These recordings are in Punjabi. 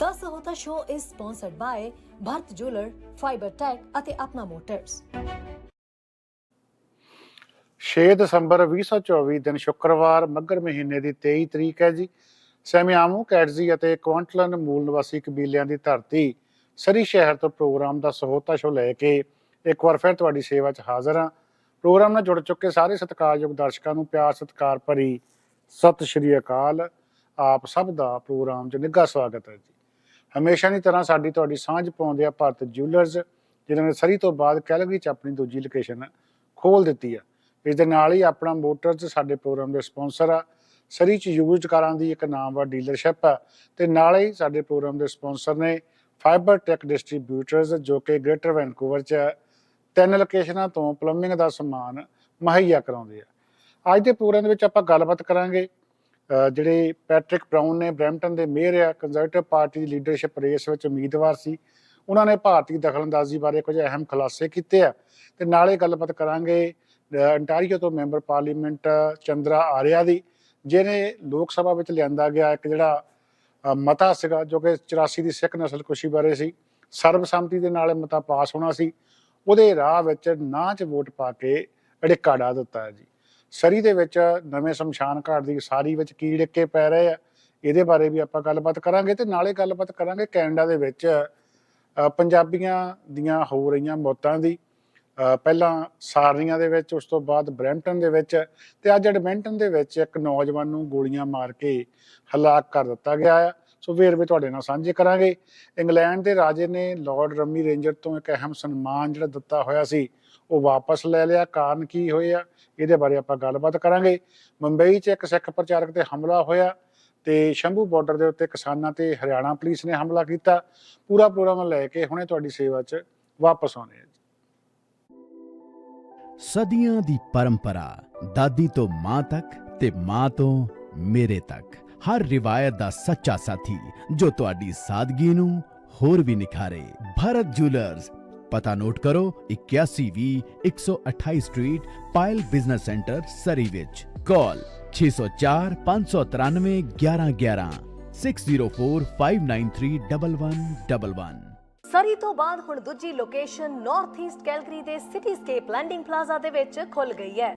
The Sahota Show is sponsored by Bharat Jeweler, Fiber Tech ਅਤੇ ਆਪਣਾ ਮੋਟਰਸ 6 ਦਸੰਬਰ 2024 ਦਿਨ ਸ਼ੁੱਕਰਵਾਰ ਮੱਘਰ ਮਹੀਨੇ ਦੀ 23 ਤਰੀਕ ਹੈ ਜੀ। ਸੈਮਿਆਮੂ ਕੈਟਜ਼ੀ ਅਤੇ ਕੁਆਂਟਲਨ ਮੂਲ ਨਿਵਾਸੀ ਕਬੀਲਿਆਂ ਦੀ ਧਰਤੀ ਸਰੀ ਸ਼ਹਿਰ ਤੋਂ ਪ੍ਰੋਗਰਾਮ ਦਾ ਸਹੋਤਾ ਸ਼ੋ ਲੈ ਕੇ ਇੱਕ ਵਾਰ ਫਿਰ ਤੁਹਾਡੀ ਸੇਵਾ 'ਚ ਹਾਜ਼ਰ ਹਾਂ। ਪ੍ਰੋਗਰਾਮ ਨਾਲ ਜੁੜ ਚੁੱਕੇ ਸਾਰੇ ਸਤਿਕਾਰਯੋਗ ਦਰਸ਼ਕਾਂ ਨੂੰ ਪਿਆਰ ਸਤਿਕਾਰ ਭਰੀ ਸਤਿ ਸ਼੍ਰੀ ਅਕਾਲ। ਆਪ ਸਭ ਦਾ ਪ੍ਰੋਗਰਾਮ 'ਚ ਨਿੱਘਾ ਸਵਾਗਤ ਹੈ ਜੀ। ਹਮੇਸ਼ਾ ਦੀ ਤਰ੍ਹਾਂ ਸਾਡੀ ਤੁਹਾਡੀ ਸਾਂਝ ਪਾਉਂਦੇ ਆ ਭਾਰਤ ਜਿਊਲਰਸ ਜਿਨ੍ਹਾਂ ਨੇ ਸਰੀ ਤੋਂ ਬਾਅਦ ਕੈਲਗਰੀ 'ਚ ਆਪਣੀ ਦੂਜੀ ਲੋਕੇਸ਼ਨ ਖੋਲ ਦਿੱਤੀ ਆ। ਇਸ ਦੇ ਨਾਲ ਹੀ ਆਪਣਾ ਮੋਟਰਸ ਸਾਡੇ ਪ੍ਰੋਗਰਾਮ ਦੇ ਸਪਾਂਸਰ ਆ। ਸਰੀ ਚ ਯੂਜ਼ਡ ਕਾਰਾਂ ਦੀ ਇੱਕ ਨਾਮਵਰ ਡੀਲਰਸ਼ਿਪ ਆ ਤੇ ਨਾਲ ਹੀ ਸਾਡੇ ਪ੍ਰੋਗਰਾਮ ਦੇ ਸਪਾਂਸਰ ਨੇ ਫਾਈਬਰ ਟੈਕ ਡਿਸਟ੍ਰੀਬਿਊਟਰਸ ਜੋ ਕਿ ਗ੍ਰੇਟਰ ਵੈਨਕੂਵਰ ਚ ਤਿੰਨ ਲੋਕੇਸ਼ਨਾਂ ਤੋਂ ਪਲੰਬਿੰਗ ਦਾ ਸਮਾਨ ਮੁਹੱਈਆ ਕਰਾਉਂਦੇ ਆ। ਅੱਜ ਦੇ ਪ੍ਰੋਗਰਾਮ ਦੇ ਵਿੱਚ ਆਪਾਂ ਗੱਲਬਾਤ ਕਰਾਂਗੇ ਜਿਹੜੇ ਪੈਟ੍ਰਿਕ ਬ੍ਰਾਊਨ ਨੇ, ਬ੍ਰੈਂਪਟਨ ਦੇ ਮੇਅਰ ਆ ਕੰਜ਼ਰਵੇਟਿਵ ਪਾਰਟੀ ਦੀ ਲੀਡਰਸ਼ਿਪ ਰੇਸ ਵਿੱਚ ਉਮੀਦਵਾਰ ਸੀ। ਉਹਨਾਂ ਨੇ ਭਾਰਤੀ ਦਖਲਅੰਦਾਜ਼ੀ ਬਾਰੇ ਕੁਝ ਅਹਿਮ ਖੁਲਾਸੇ ਕੀਤੇ ਆ। ਤੇ ਨਾਲੇ ਗੱਲਬਾਤ ਕਰਾਂਗੇ ਅੰਟਾਰੀਓ ਤੋਂ ਮੈਂਬਰ ਪਾਰਲੀਮੈਂਟ ਚੰਦਰਾ ਆਰਿਆ ਦੀ, ਜਿਹਨੇ ਲੋਕ ਸਭਾ ਵਿੱਚ ਲਿਆਂਦਾ ਗਿਆ ਇੱਕ ਜਿਹੜਾ ਮਤਾ ਸੀਗਾ, ਜੋ ਕਿ 84 ਦੀ ਸਿੱਖ ਨਸਲਕੁਸ਼ੀ ਬਾਰੇ ਸੀ। ਸਰਬਸੰਮਤੀ ਦੇ ਨਾਲ ਮਤਾ ਪਾਸ ਹੋਣਾ ਸੀ। ਉਹਦੇ ਰਾਹ ਵਿੱਚ ਨਾ ਚ ਵੋਟ ਪਾ ਕੇ ਅੜਿੱਕਾ ਡਾ ਦਿੱਤਾ ਹੈ ਜੀ। ਸਰੀ ਦੇ ਵਿੱਚ ਨਵੇਂ ਸ਼ਮਸ਼ਾਨ ਘਾਟ ਦੀ ਸਾਰੀ ਵਿੱਚ ਕੀ ਡਿੱਕੇ ਪੈ ਰਹੇ ਆ। ਇਹਦੇ ਬਾਰੇ ਵੀ ਆਪਾਂ ਗੱਲਬਾਤ ਕਰਾਂਗੇ ਤੇ ਨਾਲੇ ਗੱਲਬਾਤ ਕਰਾਂਗੇ ਕੈਨੇਡਾ ਦੇ ਵਿੱਚ ਪੰਜਾਬੀਆਂ ਦੀਆਂ ਹੋ ਰਹੀਆਂ ਮੌਤਾਂ ਦੀ। ਪਹਿਲਾਂ ਸਾਰਨੀਆਂ ਦੇ ਵਿੱਚ, ਉਸ ਤੋਂ ਬਾਅਦ ਬਰੈਂਪਟਨ ਦੇ ਵਿੱਚ ਤੇ ਅੱਜ ਐਡਮਿੰਟਨ ਦੇ ਵਿੱਚ ਇੱਕ ਨੌਜਵਾਨ ਨੂੰ ਗੋਲੀਆਂ ਮਾਰ ਕੇ ਹਲਾਕ ਕਰ ਦਿੱਤਾ ਗਿਆ ਆ। ਸੋ ਵੇਰਵੇ ਤੁਹਾਡੇ ਨਾਲ ਸਾਂਝੇ ਕਰਾਂਗੇ। ਇੰਗਲੈਂਡ ਦੇ ਰਾਜੇ ਨੇ ਲਾਰਡ ਰਮੀ ਰੇਂਜਰ ਤੋਂ ਇੱਕ ਅਹਿਮ ਸਨਮਾਨ ਜਿਹੜਾ ਦਿੱਤਾ ਹੋਇਆ ਸੀ। ਉਹ ਵਾਪਸ ਲੈ ਲਿਆ, ਕਾਰਨ ਕੀ ਹੋਏ ਇਹਦੇ ਬਾਰੇ ਆਪਾਂ ਗੱਲਬਾਤ ਕਰਾਂਗੇ। ਮੁੰਬਈ 'ਚ ਇੱਕ ਸਿੱਖ ਪ੍ਰਚਾਰਕ ਤੇ ਹਮਲਾ ਹੋਇਆ ਤੇ ਸ਼ੰਭੂ ਬਾਰਡਰ ਦੇ ਉੱਤੇ ਕਿਸਾਨਾਂ ਤੇ ਹਰਿਆਣਾ ਪੁਲਿਸ ਨੇ ਹਮਲਾ ਕੀਤਾ। ਪੂਰਾ ਪ੍ਰੋਗਰਾਮ ਲੈ ਕੇ ਹੁਣੇ ਤੁਹਾਡੀ ਸੇਵਾ 'ਚ ਵਾਪਸ ਆਉਣੇ ਆ ਸਦੀਆਂ ਦੀ ਪਰੰਪਰਾ, ਦਾਦੀ ਤੋਂ ਮਾਂ ਤੱਕ ਤੇ ਮਾਂ ਤੋਂ ਮੇਰੇ ਤੱਕ। ਹਰ ਰਿਵਾਇਤ ਦਾ ਸੱਚਾ ਸਾਥੀ ਜੋ ਤੁਹਾਡੀ ਸਾਦਗੀ ਨੂੰ ਹੋਰ ਵੀ ਨਿਖਾਰੇ। ਭਰਤ ਜੁਐਲਰਸ ਪਤਾ ਨੋਟ ਕਰੋ 8120 128 street Payal business centre Surrey ਵਿੱਚ ਕਾਲ 604 593 1111 6045931111 ਸਰੀ ਤੋਂ ਬਾਅਦ ਹੁਣ ਦੂਜੀ ਲੋਕੇਸ਼ਨ ਨਾਰਥ ਈਸਟ ਕੈਲਗਰੀ ਦੇ ਸਿਟੀਸਕੇਪ ਲੈਂਡਿੰਗ ਪਲਾਜ਼ਾ ਦੇ ਵਿੱਚ ਖੁੱਲ ਗਈ ਹੈ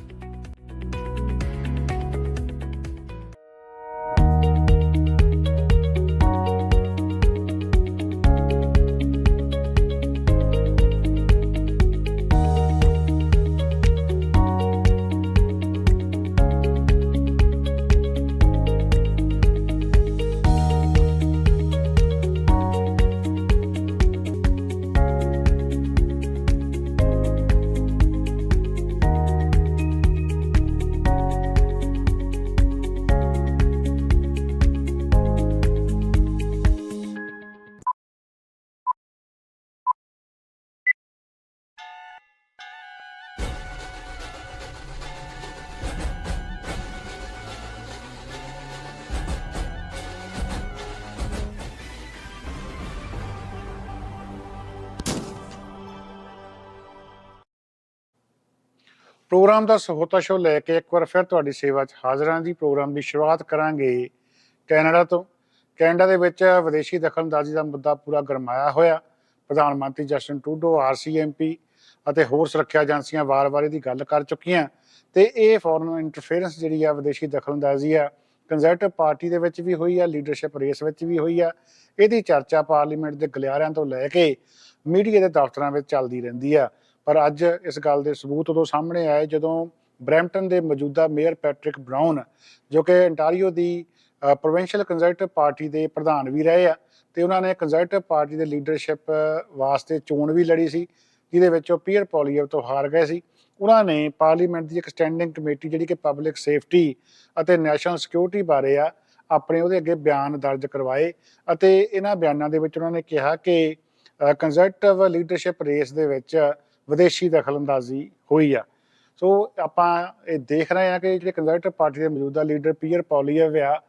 ਪ੍ਰੋਗਰਾਮ ਦਾ ਸਹੋਤਾ ਸ਼ੋ ਲੈ ਕੇ ਇੱਕ ਵਾਰ ਫਿਰ ਤੁਹਾਡੀ ਸੇਵਾ 'ਚ ਹਾਜ਼ਰਾਂ ਦੀ ਪ੍ਰੋਗਰਾਮ ਦੀ ਸ਼ੁਰੂਆਤ ਕਰਾਂਗੇ ਕੈਨੇਡਾ ਤੋਂ। ਕੈਨੇਡਾ ਦੇ ਵਿੱਚ ਵਿਦੇਸ਼ੀ ਦਖਲਅੰਦਾਜ਼ੀ ਦਾ ਮੁੱਦਾ ਪੂਰਾ ਗਰਮਾਇਆ ਹੋਇਆ। ਪ੍ਰਧਾਨ ਮੰਤਰੀ ਜਸਟਨ ਟਰੂਡੋ ਆਰਸੀਐਮਪੀ ਅਤੇ ਹੋਰ ਸੁਰੱਖਿਆ ਏਜੰਸੀਆਂ ਵਾਰ-ਵਾਰ ਇਹਦੀ ਗੱਲ ਕਰ ਚੁੱਕੀਆਂ। ਤੇ ਇਹ ਫੋਰਨ ਇੰਟਰਫੇਰੈਂਸ ਜਿਹੜੀ ਆ, ਵਿਦੇਸ਼ੀ ਦਖਲਅੰਦਾਜ਼ੀ ਆ ਕੰਜ਼ਰਵੇਟਿਵ ਪਾਰਟੀ ਦੇ ਵਿੱਚ ਵੀ ਹੋਈ ਆ ਲੀਡਰਸ਼ਿਪ ਰੇਸ ਵਿੱਚ ਵੀ ਹੋਈ ਆ। ਇਹਦੀ ਚਰਚਾ ਪਾਰਲੀਮੈਂਟ ਦੇ ਗਲਿਆਰਿਆਂ ਤੋਂ ਲੈ ਕੇ ਮੀਡੀਆ ਦੇ ਦਫ਼ਤਰਾਂ ਵਿੱਚ ਚੱਲਦੀ ਰਹਿੰਦੀ ਆ। ਪਰ ਅੱਜ ਇਸ ਗੱਲ ਦੇ ਸਬੂਤ ਉਦੋਂ ਸਾਹਮਣੇ ਆਏ ਜਦੋਂ ਬਰੈਂਪਟਨ ਦੇ ਮੌਜੂਦਾ ਮੇਅਰ ਪੈਟ੍ਰਿਕ ਬ੍ਰਾਊਨ, ਜੋ ਕਿ ਅੰਟਾਰੀਓ ਦੀ ਪ੍ਰੋਵਿੰਸ਼ੀਅਲ ਕੰਜ਼ਰਵੇਟਿਵ ਪਾਰਟੀ ਦੇ ਪ੍ਰਧਾਨ ਵੀ ਰਹੇ ਆ, ਤੇ ਉਹਨਾਂ ਨੇ ਕੰਜ਼ਰਵੇਟਿਵ ਪਾਰਟੀ ਦੇ ਲੀਡਰਸ਼ਿਪ ਵਾਸਤੇ ਚੋਣ ਵੀ ਲੜੀ ਸੀ, ਜਿਹਦੇ ਵਿੱਚ ਉਹ ਪੀਅਰ ਪੋਲੀਅਰ ਤੋਂ ਹਾਰ ਗਏ ਸੀ। ਉਹਨਾਂ ਨੇ ਪਾਰਲੀਮੈਂਟ ਦੀ ਇੱਕ ਸਟੈਂਡਿੰਗ ਕਮੇਟੀ ਜਿਹੜੀ ਕਿ ਪਬਲਿਕ ਸੇਫਟੀ ਅਤੇ ਨੈਸ਼ਨਲ ਸਿਕਿਉਰਿਟੀ ਬਾਰੇ ਆ, ਆਪਣੇ ਉਹਦੇ ਅੱਗੇ ਬਿਆਨ ਦਰਜ ਕਰਵਾਏ ਅਤੇ ਇਹਨਾਂ ਬਿਆਨਾਂ ਦੇ ਵਿੱਚ ਉਹਨਾਂ ਨੇ ਕਿਹਾ ਕਿ ਕੰਜ਼ਰਵੇਟਿਵ ਲੀਡਰਸ਼ਿਪ ਰੇਸ ਦੇ ਵਿੱਚ ਵਿਦੇਸ਼ੀ ਦਖਲਅੰਦਾਜ਼ੀ ਹੋਈ ਆ। ਸੋ ਆਪਾਂ ਇਹ ਦੇਖ ਰਹੇ ਹਾਂ ਕਿ ਜਿਹੜੇ ਕੰਜ਼ਰਵੇਟਿਵ ਪਾਰਟੀ ਦੇ ਮੌਜੂਦਾ ਲੀਡਰ ਪੀਅਰ ਪੌਲੀਅਵ ਆ,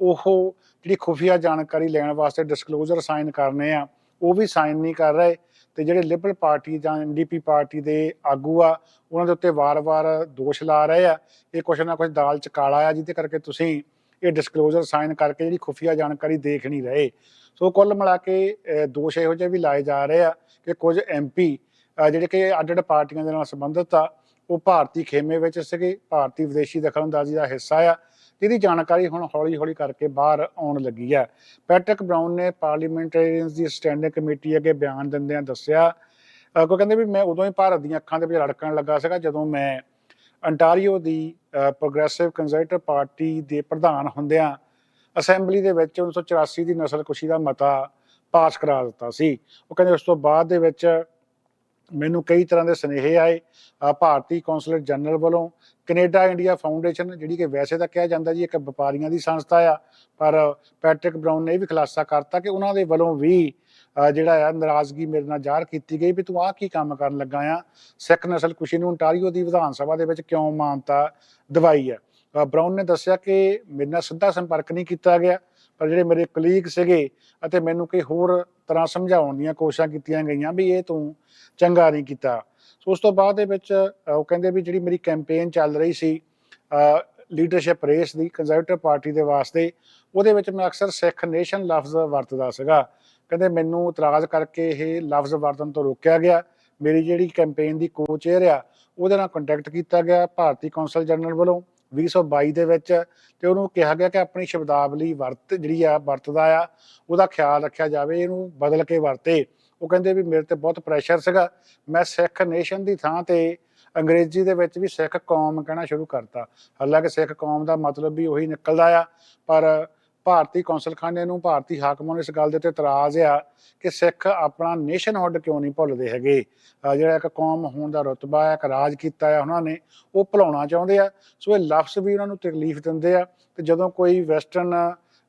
ਉਹ ਜਿਹੜੀ ਖੁਫੀਆ ਜਾਣਕਾਰੀ ਲੈਣ ਵਾਸਤੇ ਡਿਸਕਲੋਜ਼ਰ ਸਾਈਨ ਕਰਨੇ ਆ, ਉਹ ਵੀ ਸਾਈਨ ਨਹੀਂ ਕਰ ਰਹੇ ਤੇ ਜਿਹੜੇ ਲਿਬਰਲ ਪਾਰਟੀ ਜਾਂ ਐਨਡੀਪੀ ਪਾਰਟੀ ਦੇ ਆਗੂ ਆ, ਉਹਨਾਂ ਦੇ ਉੱਤੇ ਵਾਰ-ਵਾਰ ਦੋਸ਼ ਲਾ ਰਹੇ ਆ। ਇਹ ਕੁਛ ਨਾ ਕੁਛ ਦਾਲ ਚ ਕਾਲਾ ਆ, ਜਿਹਦੇ ਕਰਕੇ ਤੁਸੀਂ ਇਹ ਡਿਸਕਲੋਜ਼ਰ ਸਾਈਨ ਕਰਕੇ ਜਿਹੜੀ ਖੁਫੀਆ ਜਾਣਕਾਰੀ ਦੇਖ ਨਹੀਂ ਰਹੇ। ਸੋ ਕੁੱਲ ਮਿਲਾ ਕੇ ਦੋਸ਼ ਇਹੋ ਜਿਹੇ ਵੀ ਲਾਏ ਜਾ ਰਹੇ ਆ ਕਿ ਕੁਝ ਐਮਪੀ ਜਿਹੜੇ ਕਿ ਅੱਡ-ਅੱਡ ਪਾਰਟੀਆਂ ਦੇ ਨਾਲ ਸੰਬੰਧਿਤ ਆ, ਉਹ ਭਾਰਤੀ ਖੇਮੇ ਵਿੱਚ ਸੀਗੇ, ਭਾਰਤੀ ਵਿਦੇਸ਼ੀ ਦਖਲਅੰਦਾਜ਼ੀ ਦਾ ਹਿੱਸਾ ਆ ਜਿਹਦੀ ਜਾਣਕਾਰੀ ਹੁਣ ਹੌਲੀ-ਹੌਲੀ ਕਰਕੇ ਬਾਹਰ ਆਉਣ ਲੱਗੀ ਆ। ਪੈਟਰਿਕ ਬ੍ਰਾਊਨ ਨੇ ਪਾਰਲੀਮੈਂਟੇਰੀਅਨਸ ਦੀ ਸਟੈਂਡਿੰਗ ਕਮੇਟੀ ਅੱਗੇ ਬਿਆਨ ਦਿੰਦਿਆਂ ਦੱਸਿਆ, ਅਹ ਕਹਿੰਦੇ ਵੀ ਮੈਂ ਉਦੋਂ ਹੀ ਭਾਰਤ ਦੀਆਂ ਅੱਖਾਂ ਦੇ ਵਿੱਚ ਰੜਕਣ ਲੱਗਾ ਸੀਗਾ, ਜਦੋਂ ਮੈਂ ਅੰਟਾਰੀਓ ਦੀ ਪ੍ਰੋਗਰੈਸਿਵ ਕੰਜ਼ਰਵੇਟਿਵ ਪਾਰਟੀ ਦੇ ਪ੍ਰਧਾਨ ਹੁੰਦਿਆਂ ਅਸੈਂਬਲੀ ਦੇ ਵਿੱਚ 1984 ਦੀ ਨਸਲਕੁਸ਼ੀ ਦਾ ਮਤਾ ਪਾਸ ਕਰਾ ਦਿੱਤਾ ਸੀ। ਉਹ ਕਹਿੰਦੇ ਉਸ ਤੋਂ ਬਾਅਦ ਦੇ ਵਿੱਚ ਮੈਨੂੰ ਕਈ ਤਰ੍ਹਾਂ ਦੇ ਸੁਨੇਹੇ ਆਏ। ਭਾਰਤੀ ਕੌਂਸਲੇਟ ਜਨਰਲ ਵੱਲੋਂ ਕੈਨੇਡਾ ਇੰਡੀਆ ਫਾਊਂਡੇਸ਼ਨ, ਜਿਹੜੀ ਕਿ ਵੈਸੇ ਤਾਂ ਕਿਹਾ ਜਾਂਦਾ ਜੀ ਇੱਕ ਵਪਾਰੀਆਂ ਦੀ ਸੰਸਥਾ ਆ, ਪਰ ਪੈਟਰਿਕ ਬਰਾਊਨ ਨੇ ਇਹ ਵੀ ਖੁਲਾਸਾ ਕਰਤਾ ਕਿ ਉਹਨਾਂ ਦੇ ਵੱਲੋਂ ਵੀ ਜਿਹੜਾ ਆ ਨਾਰਾਜ਼ਗੀ ਮੇਰੇ ਨਾਲ ਜ਼ਾਹਰ ਕੀਤੀ ਗਈ ਵੀ ਤੂੰ ਆਹ ਕੀ ਕੰਮ ਕਰਨ ਲੱਗਾ ਆ? ਸਿੱਖ ਨਸਲ ਕੁਸ਼ੀ ਨੂੰ ontario ਦੀ ਵਿਧਾਨ ਸਭਾ ਦੇ ਵਿੱਚ ਕਿਉਂ ਮਾਨਤਾ ਦਵਾਈ ਹੈ? ਬਰਾਊਨ ਨੇ ਦੱਸਿਆ ਕਿ ਮੇਰੇ ਨਾਲ ਸਿੱਧਾ ਸੰਪਰਕ ਨਹੀਂ ਕੀਤਾ ਗਿਆ, ਪਰ ਜਿਹੜੇ ਮੇਰੇ ਕਲੀਗ ਸੀਗੇ ਅਤੇ ਮੈਨੂੰ ਕਈ ਹੋਰ ਤਰ੍ਹਾਂ ਸਮਝਾਉਣ ਦੀਆਂ ਕੋਸ਼ਿਸ਼ਾਂ ਕੀਤੀਆਂ ਗਈਆਂ ਵੀ ਇਹ ਤੂੰ ਚੰਗਾ ਨਹੀਂ ਕੀਤਾ। ਸੋ ਉਸ ਤੋਂ ਬਾਅਦ ਦੇ ਵਿੱਚ ਉਹ ਕਹਿੰਦੇ ਵੀ ਜਿਹੜੀ ਮੇਰੀ ਕੈਂਪੇਨ ਚੱਲ ਰਹੀ ਸੀ ਲੀਡਰਸ਼ਿਪ ਰੇਸ ਦੀ ਕੰਜ਼ਰਵੇਟਿਵ ਪਾਰਟੀ ਦੇ ਵਾਸਤੇ, ਉਹਦੇ ਵਿੱਚ ਮੈਂ ਅਕਸਰ ਸਿੱਖ ਨੇਸ਼ਨ ਲਫ਼ਜ਼ ਵਰਤਦਾ ਸੀਗਾ। ਕਹਿੰਦੇ ਮੈਨੂੰ ਇਤਰਾਜ਼ ਕਰਕੇ ਇਹ ਲਫ਼ਜ਼ ਵਰਤਣ ਤੋਂ ਰੋਕਿਆ ਗਿਆ। ਮੇਰੀ ਜਿਹੜੀ ਕੈਂਪੇਨ ਦੀ ਕੋ-ਚੇਅਰ ਆ ਉਹਦੇ ਨਾਲ ਕੰਟੈਕਟ ਕੀਤਾ ਗਿਆ, ਭਾਰਤੀ ਕੌਂਸਲ ਜਨਰਲ ਵੱਲੋਂ। 2022 ਦੇ ਵਿੱਚ ਤੇ ਉਹਨੂੰ ਕਿਹਾ ਗਿਆ ਕਿ ਆਪਣੀ ਸ਼ਬਦਾਵਲੀ ਵਰਤ, ਜਿਹੜੀ ਆ ਵਰਤਦਾ ਆ, ਉਹਦਾ ਖਿਆਲ ਰੱਖਿਆ ਜਾਵੇ, ਇਹਨੂੰ ਬਦਲ ਕੇ ਵਰਤੇ। ਉਹ ਕਹਿੰਦੇ ਵੀ ਮੇਰੇ ਤੇ ਬਹੁਤ ਪ੍ਰੈਸ਼ਰ ਸੀਗਾ। ਮੈਂ ਸਿੱਖ ਨੇਸ਼ਨ ਦੀ ਥਾਂ ਤੇ ਅੰਗਰੇਜ਼ੀ ਦੇ ਵਿੱਚ ਵੀ ਸਿੱਖ ਕੌਮ ਕਹਿਣਾ ਸ਼ੁਰੂ ਕਰਤਾ। ਹਾਲਾਂਕਿ ਸਿੱਖ ਕੌਮ ਦਾ ਮਤਲਬ ਵੀ ਉਹੀ ਨਿਕਲਦਾ ਆ, ਪਰ ਭਾਰਤੀ ਕੌਂਸਲਖਾਨੇ ਨੂੰ ਭਾਰਤੀ ਹਾਕਮਾਂ ਨੂੰ ਇਸ ਗੱਲ ਦੇ ਉੱਤੇ ਇਤਰਾਜ਼ ਆ ਕਿ ਸਿੱਖ ਆਪਣਾ ਨੇਸ਼ਨਹੁੱਡ ਕਿਉਂ ਨਹੀਂ ਭੁੱਲਦੇ ਹੈਗੇ? ਜਿਹੜਾ ਇੱਕ ਕੌਮ ਹੋਣ ਦਾ ਰੁਤਬਾ ਹੈ ਇੱਕ ਰਾਜ ਕੀਤਾ ਹੈ ਉਹਨਾਂ ਨੇ, ਉਹ ਭੁਲਾਉਣਾ ਚਾਹੁੰਦੇ ਆ। ਸੋ ਇਹ ਲਫ਼ਜ਼ ਵੀ ਉਹਨਾਂ ਨੂੰ ਤਕਲੀਫ ਦਿੰਦੇ ਆ ਤੇ ਜਦੋਂ ਕੋਈ ਵੈਸਟਰਨ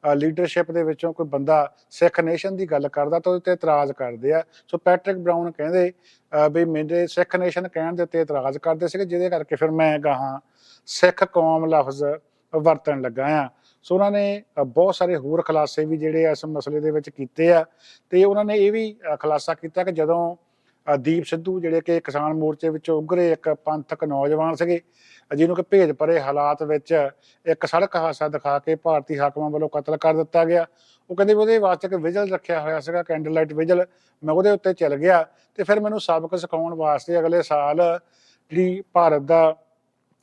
ਲੀਡਰਸ਼ਿਪ ਦੇ ਵਿੱਚੋਂ ਕੋਈ ਬੰਦਾ ਸਿੱਖ ਨੇਸ਼ਨ ਦੀ ਗੱਲ ਕਰਦਾ ਤਾਂ ਉਹਦੇ ਤੇ ਇਤਰਾਜ਼ ਕਰਦੇ ਆ। ਸੋ ਪੈਟਰਿਕ ਬਰਾਊਨ ਕਹਿੰਦੇ ਵੀ ਮੇਰੇ ਸਿੱਖ ਨੇਸ਼ਨ ਕਹਿਣ ਦੇ ਉੱਤੇ ਇਤਰਾਜ਼ ਕਰਦੇ ਸੀਗੇ, ਜਿਹਦੇ ਕਰਕੇ ਫਿਰ ਮੈਂ ਗਾਹਾਂ ਸਿੱਖ ਕੌਮ ਲਫ਼ਜ਼ ਵਰਤਣ ਲੱਗਾ ਆ। ਸੋ ਉਹਨਾਂ ਨੇ ਬਹੁਤ ਸਾਰੇ ਹੋਰ ਖੁਲਾਸੇ ਵੀ ਜਿਹੜੇ ਆ ਇਸ ਮਸਲੇ ਦੇ ਵਿੱਚ ਕੀਤੇ ਆ ਤੇ ਉਹਨਾਂ ਨੇ ਇਹ ਵੀ ਖੁਲਾਸਾ ਕੀਤਾ ਕਿ ਜਦੋਂ ਦੀਪ ਸਿੱਧੂ ਜਿਹੜੇ ਕਿ ਕਿਸਾਨ ਮੋਰਚੇ ਵਿੱਚੋਂ ਉਗਰੇ ਇੱਕ ਪੰਥਕ ਨੌਜਵਾਨ ਸੀਗੇ, ਜਿਹਨੂੰ ਕਿ ਭੇਜ ਭਰੇ ਹਾਲਾਤ ਵਿੱਚ ਇੱਕ ਸੜਕ ਹਾਦਸਾ ਦਿਖਾ ਕੇ ਭਾਰਤੀ ਹਾਕਮਾਂ ਵੱਲੋਂ ਕਤਲ ਕਰ ਦਿੱਤਾ ਗਿਆ। ਉਹ ਕਹਿੰਦੇ ਵੀ ਉਹਦੇ ਵਾਸਤੇ ਇੱਕ ਵਿਜਲ ਰੱਖਿਆ ਹੋਇਆ ਸੀਗਾ ਕੈਂਡਲ ਲਾਈਟ ਵਿਜਲ। ਮੈਂ ਉਹਦੇ ਉੱਤੇ ਚੱਲ ਗਿਆ ਤੇ ਫਿਰ ਮੈਨੂੰ ਸਬਕ ਸਿਖਾਉਣ ਵਾਸਤੇ ਅਗਲੇ ਸਾਲ ਜਿਹੜੀ ਭਾਰਤ ਦਾ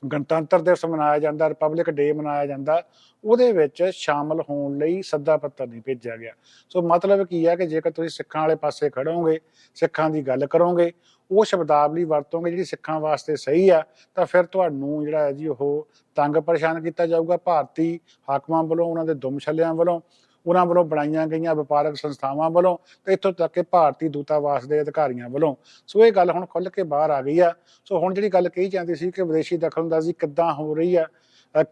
ਗਣਤੰਤਰ ਦਿਵਸ ਮਨਾਇਆ ਜਾਂਦਾ ਰਿਪਬਲਿਕ ਡੇ ਮਨਾਇਆ ਜਾਂਦਾ, ਉਹਦੇ ਵਿੱਚ ਸ਼ਾਮਲ ਹੋਣ ਲਈ ਸੱਦਾ ਪੱਤਰ ਨਹੀਂ ਭੇਜਿਆ ਗਿਆ। ਸੋ ਮਤਲਬ ਕੀ ਹੈ ਕਿ ਜੇਕਰ ਤੁਸੀਂ ਸਿੱਖਾਂ ਵਾਲੇ ਪਾਸੇ ਖੜੋਗੇ, ਸਿੱਖਾਂ ਦੀ ਗੱਲ ਕਰੋਗੇ, ਉਹ ਸ਼ਬਦਾਵਲੀ ਵਰਤੋਗੇ ਜਿਹੜੀ ਸਿੱਖਾਂ ਵਾਸਤੇ ਸਹੀ ਆ, ਤਾਂ ਫਿਰ ਤੁਹਾਨੂੰ ਜਿਹੜਾ ਹੈ ਜੀ ਉਹ ਤੰਗ ਪਰੇਸ਼ਾਨ ਕੀਤਾ ਜਾਊਗਾ। ਭਾਰਤੀ ਹਾਕਮਾਂ ਵੱਲੋਂ, ਉਹਨਾਂ ਦੇ ਦੁਮਛਲਿਆਂ ਵੱਲੋਂ ਉਹਨਾਂ ਵੱਲੋਂ ਬਣਾਈਆਂ ਗਈਆਂ ਵਪਾਰਕ ਸੰਸਥਾਵਾਂ ਵੱਲੋਂ ਤੇ ਇੱਥੋਂ ਤੱਕ ਕਿ ਭਾਰਤੀ ਦੂਤਾਵਾਸ ਦੇ ਅਧਿਕਾਰੀਆਂ ਵੱਲੋਂ। ਸੋ ਇਹ ਗੱਲ ਹੁਣ ਖੁੱਲ ਕੇ ਬਾਹਰ ਆ ਗਈ ਆ। ਸੋ ਹੁਣ ਜਿਹੜੀ ਗੱਲ ਕਹੀ ਜਾਂਦੀ ਸੀ ਕਿ ਵਿਦੇਸ਼ੀ ਦਖਲਅੰਦਾਜ਼ੀ ਕਿੱਦਾਂ ਹੋ ਰਹੀ ਆ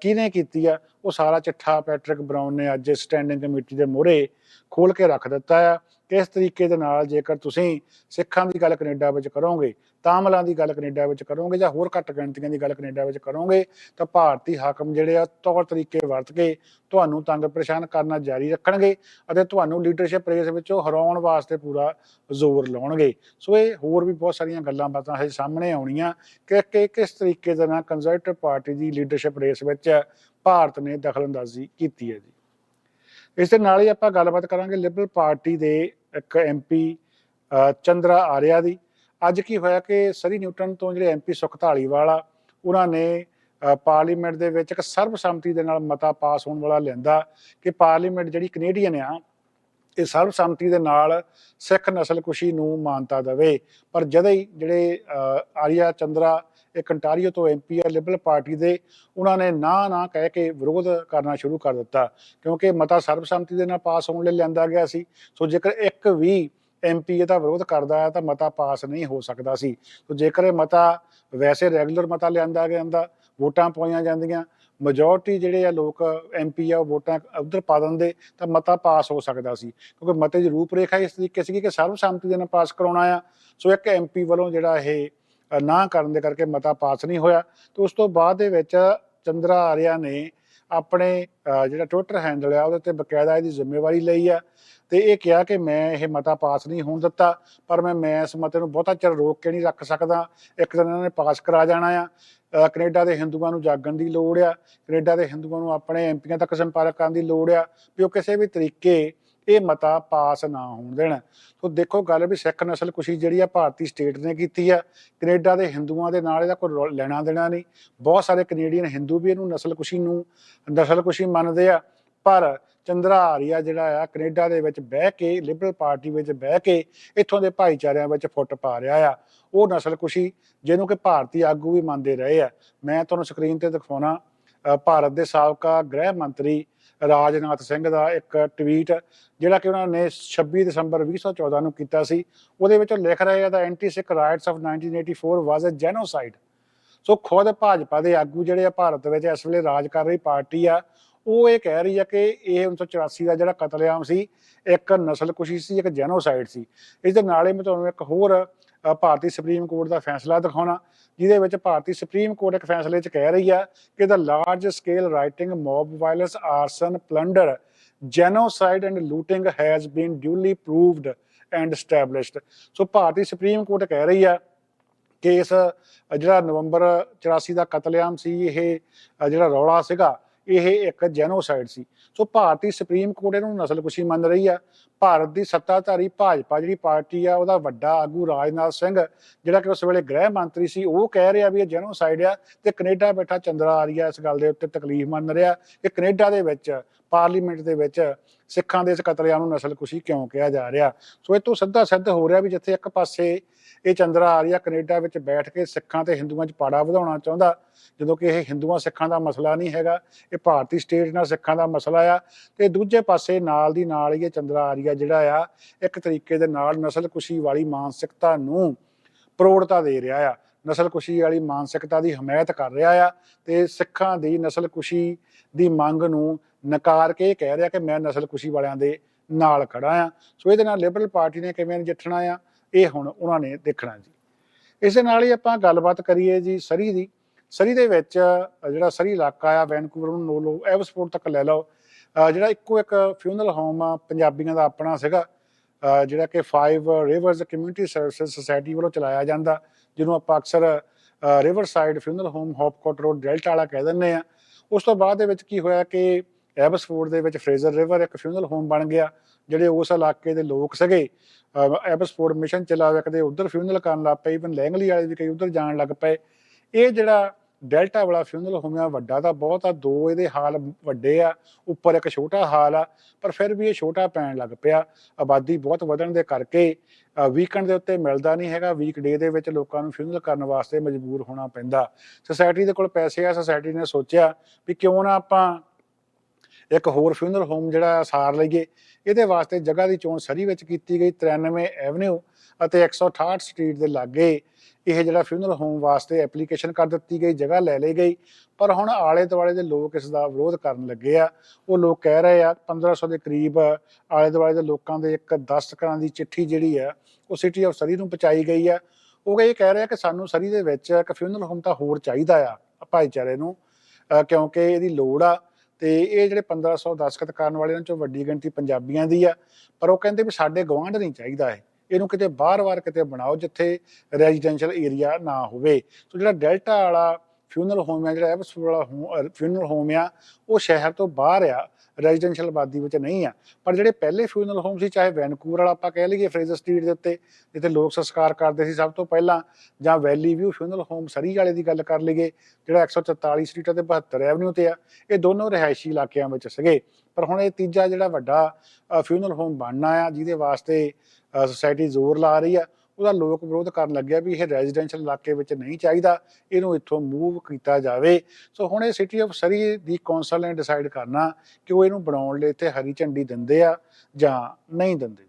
ਕਿਹਨੇ ਕੀਤੀ ਆ? ਉਹ ਸਾਰਾ ਚਿੱਠਾ ਪੈਟਰਿਕ ਬਰਾਊਨ ਨੇ ਅੱਜ ਸਟੈਂਡਿੰਗ ਕਮੇਟੀ ਦੇ ਮੋਹਰੇ ਖੋਲ ਕੇ ਰੱਖ ਦਿੱਤਾ ਆ। ਕਿਸ ਤਰੀਕੇ ਦੇ ਨਾਲ ਜੇਕਰ ਤੁਸੀਂ ਸਿੱਖਾਂ ਦੀ ਗੱਲ ਕੈਨੇਡਾ ਵਿੱਚ ਕਰੋਗੇ, ਤਾਮਲਾਂ ਦੀ ਗੱਲ ਕੈਨੇਡਾ ਵਿੱਚ ਕਰੋਗੇ ਜਾਂ ਹੋਰ ਘੱਟ ਗਿਣਤੀਆਂ ਦੀ ਗੱਲ ਕੈਨੇਡਾ ਵਿੱਚ ਕਰੋਗੇ, ਤਾਂ ਭਾਰਤੀ ਹਾਕਮ ਜਿਹੜੇ ਆ ਤੌਰ ਤਰੀਕੇ ਵਰਤ ਕੇ ਤੁਹਾਨੂੰ ਤੰਗ ਪਰੇਸ਼ਾਨ ਕਰਨਾ ਜਾਰੀ ਰੱਖਣਗੇ ਅਤੇ ਤੁਹਾਨੂੰ ਲੀਡਰਸ਼ਿਪ ਰੇਸ ਵਿੱਚੋਂ ਹਰਾਉਣ ਵਾਸਤੇ ਪੂਰਾ ਜ਼ੋਰ ਲਾਉਣਗੇ। ਸੋ ਇਹ ਹੋਰ ਵੀ ਬਹੁਤ ਸਾਰੀਆਂ ਗੱਲਾਂ ਬਾਤਾਂ ਹਜੇ ਸਾਹਮਣੇ ਆਉਣੀਆਂ ਕਿ ਕਿਸ ਤਰੀਕੇ ਦੇ ਨਾਲ ਕੰਜ਼ਰਵੇਟਿਵ ਪਾਰਟੀ ਦੀ ਲੀਡਰਸ਼ਿਪ ਰੇਸ ਵਿੱਚ ਭਾਰਤ ਨੇ ਦਖਲਅੰਦਾਜ਼ੀ ਕੀਤੀ ਹੈ ਜੀ। ਇਸ ਦੇ ਨਾਲ ਹੀ ਆਪਾਂ ਗੱਲਬਾਤ ਕਰਾਂਗੇ ਲਿਬਰਲ ਪਾਰਟੀ ਦੇ ਇੱਕ ਐਮਪੀ ਚੰਦਰਾ ਆਰਿਆ ਦੀ। ਅੱਜ ਕੀ ਹੋਇਆ ਕਿ ਸਰੀ ਨਿਊਟਨ ਤੋਂ ਜਿਹੜੇ ਐਮਪੀ ਸੁਖ ਧਾਲੀਵਾਲ ਆ, ਉਹਨਾਂ ਨੇ ਪਾਰਲੀਮੈਂਟ ਦੇ ਵਿੱਚ ਇੱਕ ਸਰਬਸੰਮਤੀ ਦੇ ਨਾਲ ਮਤਾ ਪਾਸ ਹੋਣ ਵਾਲਾ ਲੈਂਦਾ ਕਿ ਪਾਰਲੀਮੈਂਟ ਜਿਹੜੀ ਕੈਨੇਡੀਅਨ ਆ, ਇਹ ਸਰਬਸੰਮਤੀ ਦੇ ਨਾਲ ਸਿੱਖ ਨਸਲਕੁਸ਼ੀ ਨੂੰ ਮਾਨਤਾ ਦੇਵੇ। ਪਰ ਜਦੋਂ ਹੀ ਜਿਹੜੇ ਆਰੀਆ, ਚੰਦਰਾ ਇੱਕ ਅੰਟਾਰੀਓ ਤੋਂ ਐਮਪੀ ਆ ਲਿਬਰਲ ਪਾਰਟੀ ਦੇ, ਉਹਨਾਂ ਨੇ ਨਾ ਨਾ ਕਹਿ ਕੇ ਵਿਰੋਧ ਕਰਨਾ ਸ਼ੁਰੂ ਕਰ ਦਿੱਤਾ। ਕਿਉਂਕਿ ਮਤਾ ਸਰਬਸੰਮਤੀ ਦੇ ਨਾਲ ਪਾਸ ਹੋਣ ਲਈ ਲਿਆਂਦਾ ਗਿਆ ਸੀ। ਸੋ ਜੇਕਰ ਇੱਕ ਵੀ ਐਮਪੀ ਦਾ ਵਿਰੋਧ ਕਰਦਾ ਹੈ ਤਾਂ ਮਤਾ ਪਾਸ ਨਹੀਂ ਹੋ ਸਕਦਾ ਸੀ। ਸੋ ਜੇਕਰ ਇਹ ਮਤਾ ਵੈਸੇ ਰੈਗੂਲਰ ਮਤਾ ਲਿਆਂਦਾ ਗਿਆ ਹੁੰਦਾ ਵੋਟਾਂ ਪਾਈਆਂ ਜਾਂਦੀਆਂ ਮੈਜੋਰਟੀ ਜਿਹੜੇ ਆ ਲੋਕ ਐਮਪੀ ਆ, ਉਹ ਵੋਟਾਂ ਉਧਰ ਪਾ ਦਿੰਦੇ, ਤਾਂ ਮਤਾ ਪਾਸ ਹੋ ਸਕਦਾ ਸੀ। ਕਿਉਂਕਿ ਮਤੇ ਦੀ ਰੂਪਰੇਖਾ ਇਸ ਤਰੀਕੇ ਸੀਗੀ ਕਿ ਸਰਬਸੰਮਤੀ ਦੇ ਨਾਲ ਪਾਸ ਕਰਾਉਣਾ ਆ। ਸੋ ਇੱਕ ਐਮਪੀ ਵੱਲੋਂ ਜਿਹੜਾ ਇਹ ਨਾ ਕਰਨ ਦੇ ਕਰਕੇ ਮਤਾ ਪਾਸ ਨਹੀਂ ਹੋਇਆ। ਤੇ ਉਸ ਤੋਂ ਬਾਅਦ ਦੇ ਵਿੱਚ ਚੰਦਰਾ ਆਰਿਆ ਨੇ ਆਪਣੇ ਜਿਹੜਾ ਟਵਿੱਟਰ ਹੈਂਡਲ ਆ ਉਹਦੇ ਤੇ ਬਕਾਇਦਾ ਇਹਦੀ ਜ਼ਿੰਮੇਵਾਰੀ ਲਈ ਆ। ਤੇ ਇਹ ਕਿਹਾ ਕਿ ਮੈਂ ਇਹ ਮਤਾ ਪਾਸ ਨਹੀਂ ਹੋਣ ਦਿੱਤਾ ਪਰ ਮੈਂ ਮੈਂ ਇਸ ਮਤੇ ਨੂੰ ਬਹੁਤਾ ਚਿਰ ਰੋਕ ਕੇ ਨਹੀਂ ਰੱਖ ਸਕਦਾ। ਇੱਕ ਦਿਨ ਇਹਨਾਂ ਨੇ ਪਾਸ ਕਰਾ ਜਾਣਾ ਆ। ਅ, ਕੈਨੇਡਾ ਦੇ ਹਿੰਦੂਆਂ ਨੂੰ ਜਾਗਣ ਦੀ ਲੋੜ ਆ। ਕੈਨੇਡਾ ਦੇ ਹਿੰਦੂਆਂ ਨੂੰ ਆਪਣੇ ਐਮਪੀਆਂ ਤੱਕ ਸੰਪਰਕ ਕਰਨ ਦੀ ਲੋੜ ਆ। ਵੀ ਉਹ ਕਿਸੇ ਵੀ ਤਰੀਕੇ ਇਹ ਮਤਾ ਪਾਸ ਨਾ ਹੋਣ ਦੇਣਾ। ਸੋ ਦੇਖੋ ਗੱਲ ਵੀ ਸਿੱਖ ਨਸਲ ਕੁਸ਼ੀ ਜਿਹੜੀ ਆ ਭਾਰਤੀ ਸਟੇਟ ਨੇ ਕੀਤੀ ਆ। ਕੈਨੇਡਾ ਦੇ ਹਿੰਦੂਆਂ ਦੇ ਨਾਲ ਇਹਦਾ ਕੋਈ ਰੌ- ਲੈਣਾ ਦੇਣਾ ਨਹੀਂ। ਬਹੁਤ ਸਾਰੇ ਕੈਨੇਡੀਅਨ ਹਿੰਦੂ ਵੀ ਇਹਨੂੰ ਨਸਲ ਕੁਸ਼ੀ ਨੂੰ, ਨਸਲ ਕੁਸ਼ੀ ਮੰਨਦੇ ਆ। ਪਰ ਚੰਦਰਾ ਆਰੀਆ ਜਿਹੜਾ ਆ, ਕੈਨੇਡਾ ਦੇ ਵਿੱਚ ਬਹਿ ਕੇ ਲਿਬਰਲ ਪਾਰਟੀ ਵਿੱਚ ਬਹਿ ਕੇ ਇੱਥੋਂ ਦੇ ਭਾਈਚਾਰਿਆਂ ਵਿੱਚ ਫੁੱਟ ਪਾ ਰਿਹਾ ਆ। ਉਹ ਨਸਲਕੁਸ਼ੀ ਜਿਹਨੂੰ ਕਿ ਭਾਰਤੀ ਆਗੂ ਵੀ ਮੰਨਦੇ ਰਹੇ ਆ। ਮੈਂ ਤੁਹਾਨੂੰ ਸਕਰੀਨ ਤੇ ਦਿਖਾਉਣਾ ਭਾਰਤ ਦੇ ਸਾਬਕਾ ਗ੍ਰਹਿ ਮੰਤਰੀ ਰਾਜਨਾਥ ਸਿੰਘ ਦਾ ਇੱਕ ਟਵੀਟ ਜਿਹੜਾ ਕਿ ਉਹਨਾਂ ਨੇ 26 ਦਸੰਬਰ 2014 ਨੂੰ ਕੀਤਾ ਸੀ। ਉਹਦੇ ਵਿੱਚ ਲਿਖ ਰਹੇ ਆ the anti Sikh riots of 1984 was a genocide so ਖੁਦ ਭਾਜਪਾ ਦੇ ਆਗੂ ਜਿਹੜੇ ਆ ਭਾਰਤ ਵਿੱਚ ਇਸ ਵੇਲੇ ਰਾਜ ਕਰ ਰਹੀ ਪਾਰਟੀ ਆ, ਉਹ ਇਹ ਕਹਿ ਰਹੀ ਆ ਕਿ ਇਹ 1984 ਦਾ ਜਿਹੜਾ ਕਤਲੇਆਮ ਸੀ, ਇੱਕ ਨਸਲਕੁਸ਼ੀ ਸੀ, ਇੱਕ ਜੈਨੋਸਾਈਡ ਸੀ। ਇਸ ਦੇ ਨਾਲ ਹੀ ਮੈਂ ਤੁਹਾਨੂੰ ਇੱਕ ਹੋਰ ਭਾਰਤੀ ਸੁਪਰੀਮ ਕੋਰਟ ਦਾ ਫੈਸਲਾ ਦਿਖਾਉਣਾ, ਜਿਹਦੇ ਵਿੱਚ ਭਾਰਤੀ ਸੁਪਰੀਮ ਕੋਰਟ ਇੱਕ ਫੈਸਲੇ 'ਚ ਕਹਿ ਰਹੀ ਆ ਕਿ the large scale rioting mob violence arson plunder genocide and looting has been duly proved and established. So Bharatiya supreme court ਕਹਿ ਰਹੀ ਆ ਕਿ ਇਸ ਜਿਹੜਾ ਨਵੰਬਰ 84 ਦਾ ਕਤਲੇਆਮ ਸੀ, ਇਹ ਜਿਹੜਾ ਰੌਲਾ ਸੀਗਾ, ਇਹ ਇੱਕ ਜੈਨੋਸਾਈਡ ਸੀ। ਸੋ ਭਾਰਤੀ ਸੁਪਰੀਮ ਕੋਰਟ ਇਹਨੂੰ ਨਸਲਕੁਸ਼ੀ ਮੰਨ ਰਹੀ ਆ। ਭਾਰਤ ਦੀ ਸੱਤਾਧਾਰੀ ਭਾਜਪਾ ਜਿਹੜੀ ਪਾਰਟੀ ਆ, ਉਹਦਾ ਵੱਡਾ ਆਗੂ ਰਾਜਨਾਥ ਸਿੰਘ, ਜਿਹੜਾ ਕਿ ਉਸ ਵੇਲੇ ਗ੍ਰਹਿ ਮੰਤਰੀ ਸੀ, ਉਹ ਕਹਿ ਰਿਹਾ ਵੀ ਇਹ ਜੈਨੋਸਾਈਡ ਆ ਤੇ ਕੈਨੇਡਾ ਬੈਠਾ ਚੰਦਰਾ ਆਰੀਆ ਇਸ ਗੱਲ ਦੇ ਉੱਤੇ ਤਕਲੀਫ ਮੰਨ ਰਿਹਾ। ਕਿ ਕੈਨੇਡਾ ਦੇ ਵਿੱਚ, ਪਾਰਲੀਮੈਂਟ ਦੇ ਵਿੱਚ ਸਿੱਖਾਂ ਦੇ ਇਸ ਕਤਲੇਆਮ ਨੂੰ ਨਸਲਕੁਸ਼ੀ ਕਿਉਂ ਕਿਹਾ ਜਾ ਰਿਹਾ? ਸੋ ਇਹ ਤੋਂ ਸਿੱਧਾ ਸਿੱਧ ਹੋ ਰਿਹਾ ਵੀ ਜਿੱਥੇ ਇੱਕ ਪਾਸੇ ਇਹ ਚੰਦਰਾ ਆਰੀਆ ਕੈਨੇਡਾ ਵਿੱਚ ਬੈਠ ਕੇ ਸਿੱਖਾਂ ਤੇ ਹਿੰਦੂਆਂ 'ਚ ਪਾੜਾ ਵਧਾਉਣਾ ਚਾਹੁੰਦਾ, ਜਦੋਂ ਕਿ ਇਹ ਹਿੰਦੂਆਂ ਸਿੱਖਾਂ ਦਾ ਮਸਲਾ ਨਹੀਂ ਹੈਗਾ, ਇਹ ਭਾਰਤੀ ਸਟੇਟ ਨਾਲ ਸਿੱਖਾਂ ਦਾ ਮਸਲਾ ਆ, ਤੇ ਦੂਜੇ ਪਾਸੇ ਨਾਲ ਦੀ ਨਾਲ ਹੀ ਇਹ ਚੰਦਰਾ ਆਰੀਆ ਜਿਹੜਾ ਆ, ਇੱਕ ਤਰੀਕੇ ਦੇ ਨਾਲ ਨਸਲਕੁਸ਼ੀ ਵਾਲੀ ਮਾਨਸਿਕਤਾ ਨੂੰ ਪ੍ਰੋੜਤਾ ਦੇ ਰਿਹਾ ਆ। ਨਸਲਕੁਸ਼ੀ ਵਾਲੀ ਮਾਨਸਿਕਤਾ ਦੀ ਹਮਾਇਤ ਕਰ ਰਿਹਾ ਆ ਤੇ ਸਿੱਖਾਂ ਦੀ ਨਸਲਕੁਸ਼ੀ ਦੀ ਮੰਗ ਨੂੰ ਨਕਾਰ ਕੇ ਕਹਿ ਰਿਹਾ ਕਿ ਮੈਂ ਨਸਲਕੁਸ਼ੀ ਵਾਲਿਆਂ ਦੇ ਨਾਲ ਖੜਾ ਆ। ਸੋ ਇਹਦੇ ਨਾਲ ਲਿਬਰਲ ਪਾਰਟੀ ਨੇ ਕਿਵੇਂ ਨਜਿੱਠਣਾ ਆ, ਇਹ ਹੁਣ ਉਹਨਾਂ ਨੇ ਦੇਖਣਾ ਜੀ। ਇਸ ਦੇ ਨਾਲ ਹੀ ਆਪਾਂ ਗੱਲਬਾਤ ਕਰੀਏ ਜੀ ਸਰੀ ਦੀ। ਸਰੀ ਦੇ ਵਿੱਚ ਜਿਹੜਾ ਸਰੀ ਇਲਾਕਾ ਆ, ਵੈਨਕੂਵਰ ਨੂੰ ਨੋ ਲਓ ਐਵਸਪੋਰਟ ਤੱਕ ਲੈ ਲਓ। ਜਿਹੜਾ ਇੱਕੋ ਇੱਕ ਫਿਊਨਲ ਹੋਮ ਆ, ਪੰਜਾਬੀਆਂ ਦਾ ਆਪਣਾ ਸੀਗਾ। ਜਿਹੜਾ ਕਿ 5 ਰਿਵਰਸ ਕਮਿਊਨਿਟੀ ਸਰਵਿਸ ਸੁਸਾਇਟੀ ਵੱਲੋਂ ਚਲਾਇਆ ਜਾਂਦਾ, ਜਿਹਨੂੰ ਆਪਾਂ ਅਕਸਰ riverside funeral home Hopcott road Delta ਵਾਲਾ ਕਹਿ ਦਿੰਦੇ ਆ। ਉਸ ਤੋਂ ਬਾਅਦ ਦੇ ਵਿੱਚ ਕੀ ਹੋਇਆ ਕਿ ਐਬਸਫੋਰਡ ਦੇ ਵਿੱਚ ਫਰੇਜ਼ਰ ਰਿਵਰ ਇੱਕ ਫਿਊਨਲ ਹੋਮ ਬਣ ਗਿਆ, ਜਿਹੜੇ ਉਸ ਇਲਾਕੇ ਦੇ ਲੋਕ ਸੀਗੇ। ਐਬਸਫੋਰਡ ਮਿਸ਼ਨ ਚਲਾਵੇ ਕਦੇ ਉਧਰ ਫਿਊਨਲ ਕਰਨ ਲੱਗ ਪਏ ਇਵਨ ਲੈਂਗਲੀ ਵਾਲੇ ਵੀ ਕਈ ਉਧਰ ਜਾਣ ਲੱਗ ਪਏ। ਇਹ ਜਿਹੜਾ ਡੈਲਟਾ ਵਾਲਾ ਫਿਊਨਲ ਹੋਮ ਆ ਵੱਡਾ ਤਾਂ ਬਹੁਤ ਆ, ਦੋ ਇਹਦੇ ਹਾਲ ਵੱਡੇ ਆ, ਉੱਪਰ ਇੱਕ ਛੋਟਾ ਹਾਲ ਆ, ਪਰ ਫਿਰ ਵੀ ਇਹ ਛੋਟਾ ਪੈਣ ਲੱਗ ਪਿਆ। ਆਬਾਦੀ ਬਹੁਤ ਵਧਣ ਦੇ ਕਰਕੇ ਵੀਕਐਂਡ ਦੇ ਉੱਤੇ ਮਿਲਦਾ ਨਹੀਂ ਹੈਗਾ ਵੀਕ ਡੇ ਦੇ ਵਿੱਚ ਲੋਕਾਂ ਨੂੰ ਫਿਊਨਲ ਕਰਨ ਵਾਸਤੇ ਮਜਬੂਰ ਹੋਣਾ ਪੈਂਦਾ। ਸੋਸਾਇਟੀ ਦੇ ਕੋਲ ਪੈਸੇ ਆ ਸੋਸਾਇਟੀ ਨੇ ਸੋਚਿਆ ਵੀ ਕਿਉਂ ਨਾ ਆਪਾਂ ਇੱਕ ਹੋਰ ਫਿਊਨਲ ਹੋਮ ਜਿਹੜਾ ਸਾਰ ਲਈਏ। ਇਹਦੇ ਵਾਸਤੇ ਜਗ੍ਹਾ ਦੀ ਚੋਣ ਸਰੀ ਵਿੱਚ ਕੀਤੀ ਗਈ 93 ਐਵਨਿਊ ਅਤੇ 168 ਸਟਰੀਟ ਦੇ ਲਾਗੇ ਇਹ ਜਿਹੜਾ ਫਿਊਨਲ ਹੋਮ ਵਾਸਤੇ ਐਪਲੀਕੇਸ਼ਨ ਕਰ ਦਿੱਤੀ ਗਈ, ਜਗ੍ਹਾ ਲੈ ਲਈ ਗਈ, ਪਰ ਹੁਣ ਆਲੇ ਦੁਆਲੇ ਦੇ ਲੋਕ ਇਸ ਦਾ ਵਿਰੋਧ ਕਰਨ ਲੱਗੇ ਆ। ਉਹ ਲੋਕ ਕਹਿ ਰਹੇ ਆ 1500 ਦੇ ਕਰੀਬ ਆਲੇ ਦੁਆਲੇ ਦੇ ਲੋਕਾਂ ਦੇ ਇੱਕ ਦਸਤਕਾਂ ਦੀ ਚਿੱਠੀ ਜਿਹੜੀ ਆ, ਉਹ ਸਿਟੀ ਆਫ ਸਰੀ ਨੂੰ ਪਹੁੰਚਾਈ ਗਈ ਆ। ਉਹ ਇਹ ਕਹਿ ਰਹੇ ਆ ਕਿ ਸਾਨੂੰ ਸਰੀ ਦੇ ਵਿੱਚ ਇੱਕ ਫਿਊਨਲ ਹੋਮ ਤਾਂ ਹੋਰ ਚਾਹੀਦਾ ਆ, ਭਾਈਚਾਰੇ ਨੂੰ ਕਿਉਂਕਿ ਇਹਦੀ ਲੋੜ ਆ। ਤੇ ਇਹ ਜਿਹੜੇ 1500 ਦਸਖਤ ਕਰਨ ਵਾਲਿਆਂ ਚੋਂ ਵੱਡੀ ਗਿਣਤੀ ਪੰਜਾਬੀਆਂ ਦੀ ਆ, ਪਰ ਉਹ ਕਹਿੰਦੇ ਵੀ ਸਾਡੇ ਗਵਾਂਢ ਨਹੀਂ ਚਾਹੀਦਾ ਇਹ। ਇਹਨੂੰ ਕਿਤੇ ਬਾਹਰ-ਬਾਹਰ ਕਿਤੇ ਬਣਾਓ ਜਿੱਥੇ ਰੈਜ਼ੀਡੈਂਸ਼ੀਅਲ ਏਰੀਆ ਨਾ ਹੋਵੇ। ਸੋ ਜਿਹੜਾ ਡੈਲਟਾ ਵਾਲਾ ਫਿਊਨਲ ਹੋਮ ਆ, ਜਿਹੜਾ ਐਬਸ ਵਾਲਾ ਫਿਊਨਲ ਹੋਮ ਆ, ਉਹ ਸ਼ਹਿਰ ਤੋਂ ਬਾਹਰ ਆ। ਰੈਜ਼ੀਡੈਂਸ਼ੀਅਲ ਆਬਾਦੀ ਵਿੱਚ ਨਹੀਂ ਆ। ਪਰ ਜਿਹੜੇ ਪਹਿਲੇ ਫਿਊਨਲ ਹੋਮ ਸੀ, ਚਾਹੇ ਵੈਨਕੂਵਰ ਵਾਲਾ ਆਪਾਂ ਕਹਿ ਲਈਏ, ਫਰੇਜ਼ਰ ਸਟਰੀਟ ਦੇ ਉੱਤੇ, ਜਿੱਥੇ ਲੋਕ ਸੰਸਕਾਰ ਕਰਦੇ ਸੀ ਸਭ ਤੋਂ ਪਹਿਲਾਂ, ਜਾਂ Valley View Funeral Home Surrey ਵਾਲੇ ਦੀ ਗੱਲ ਕਰ ਲਈਏ, ਜਿਹੜਾ 144 ਸਟਰੀਟ ਅਤੇ 72 ਐਵਨਿਊ ਤੇ ਆ, ਇਹ ਦੋਨੋਂ ਰਿਹਾਇਸ਼ੀ ਇਲਾਕਿਆਂ ਵਿੱਚ ਸੀਗੇ। ਪਰ ਹੁਣ ਇਹ ਤੀਜਾ ਜਿਹੜਾ ਵੱਡਾ ਫਿਊਨਲ ਹੋਮ ਬਣਨਾ ਆ, ਜਿਹਦੇ ਵਾਸਤੇ ਸੁਸਾਇਟੀ ਜ਼ੋਰ ਲਾ ਰਹੀ ਆ ਉਹਦਾ ਲੋਕ ਵਿਰੋਧ ਕਰਨ ਲੱਗਿਆ ਵੀ ਇਹ ਰੈਜ਼ੀਡੈਂਸ਼ੀਅਲ ਇਲਾਕੇ ਵਿੱਚ ਨਹੀਂ ਚਾਹੀਦਾ, ਇਹਨੂੰ ਇੱਥੋਂ ਮੂਵ ਕੀਤਾ ਜਾਵੇ। ਸੋ ਹੁਣ ਇਹ ਸਿਟੀ ਆਫ ਸਰੀ ਦੀ ਕੌਂਸਲ ਨੇ ਡਿਸਾਈਡ ਕਰਨਾ ਕਿ ਉਹ ਇਹਨੂੰ ਬਣਾਉਣ ਲਈ ਇੱਥੇ ਹਰੀ ਝੰਡੀ ਦਿੰਦੇ ਆ ਜਾਂ ਨਹੀਂ ਦਿੰਦੇ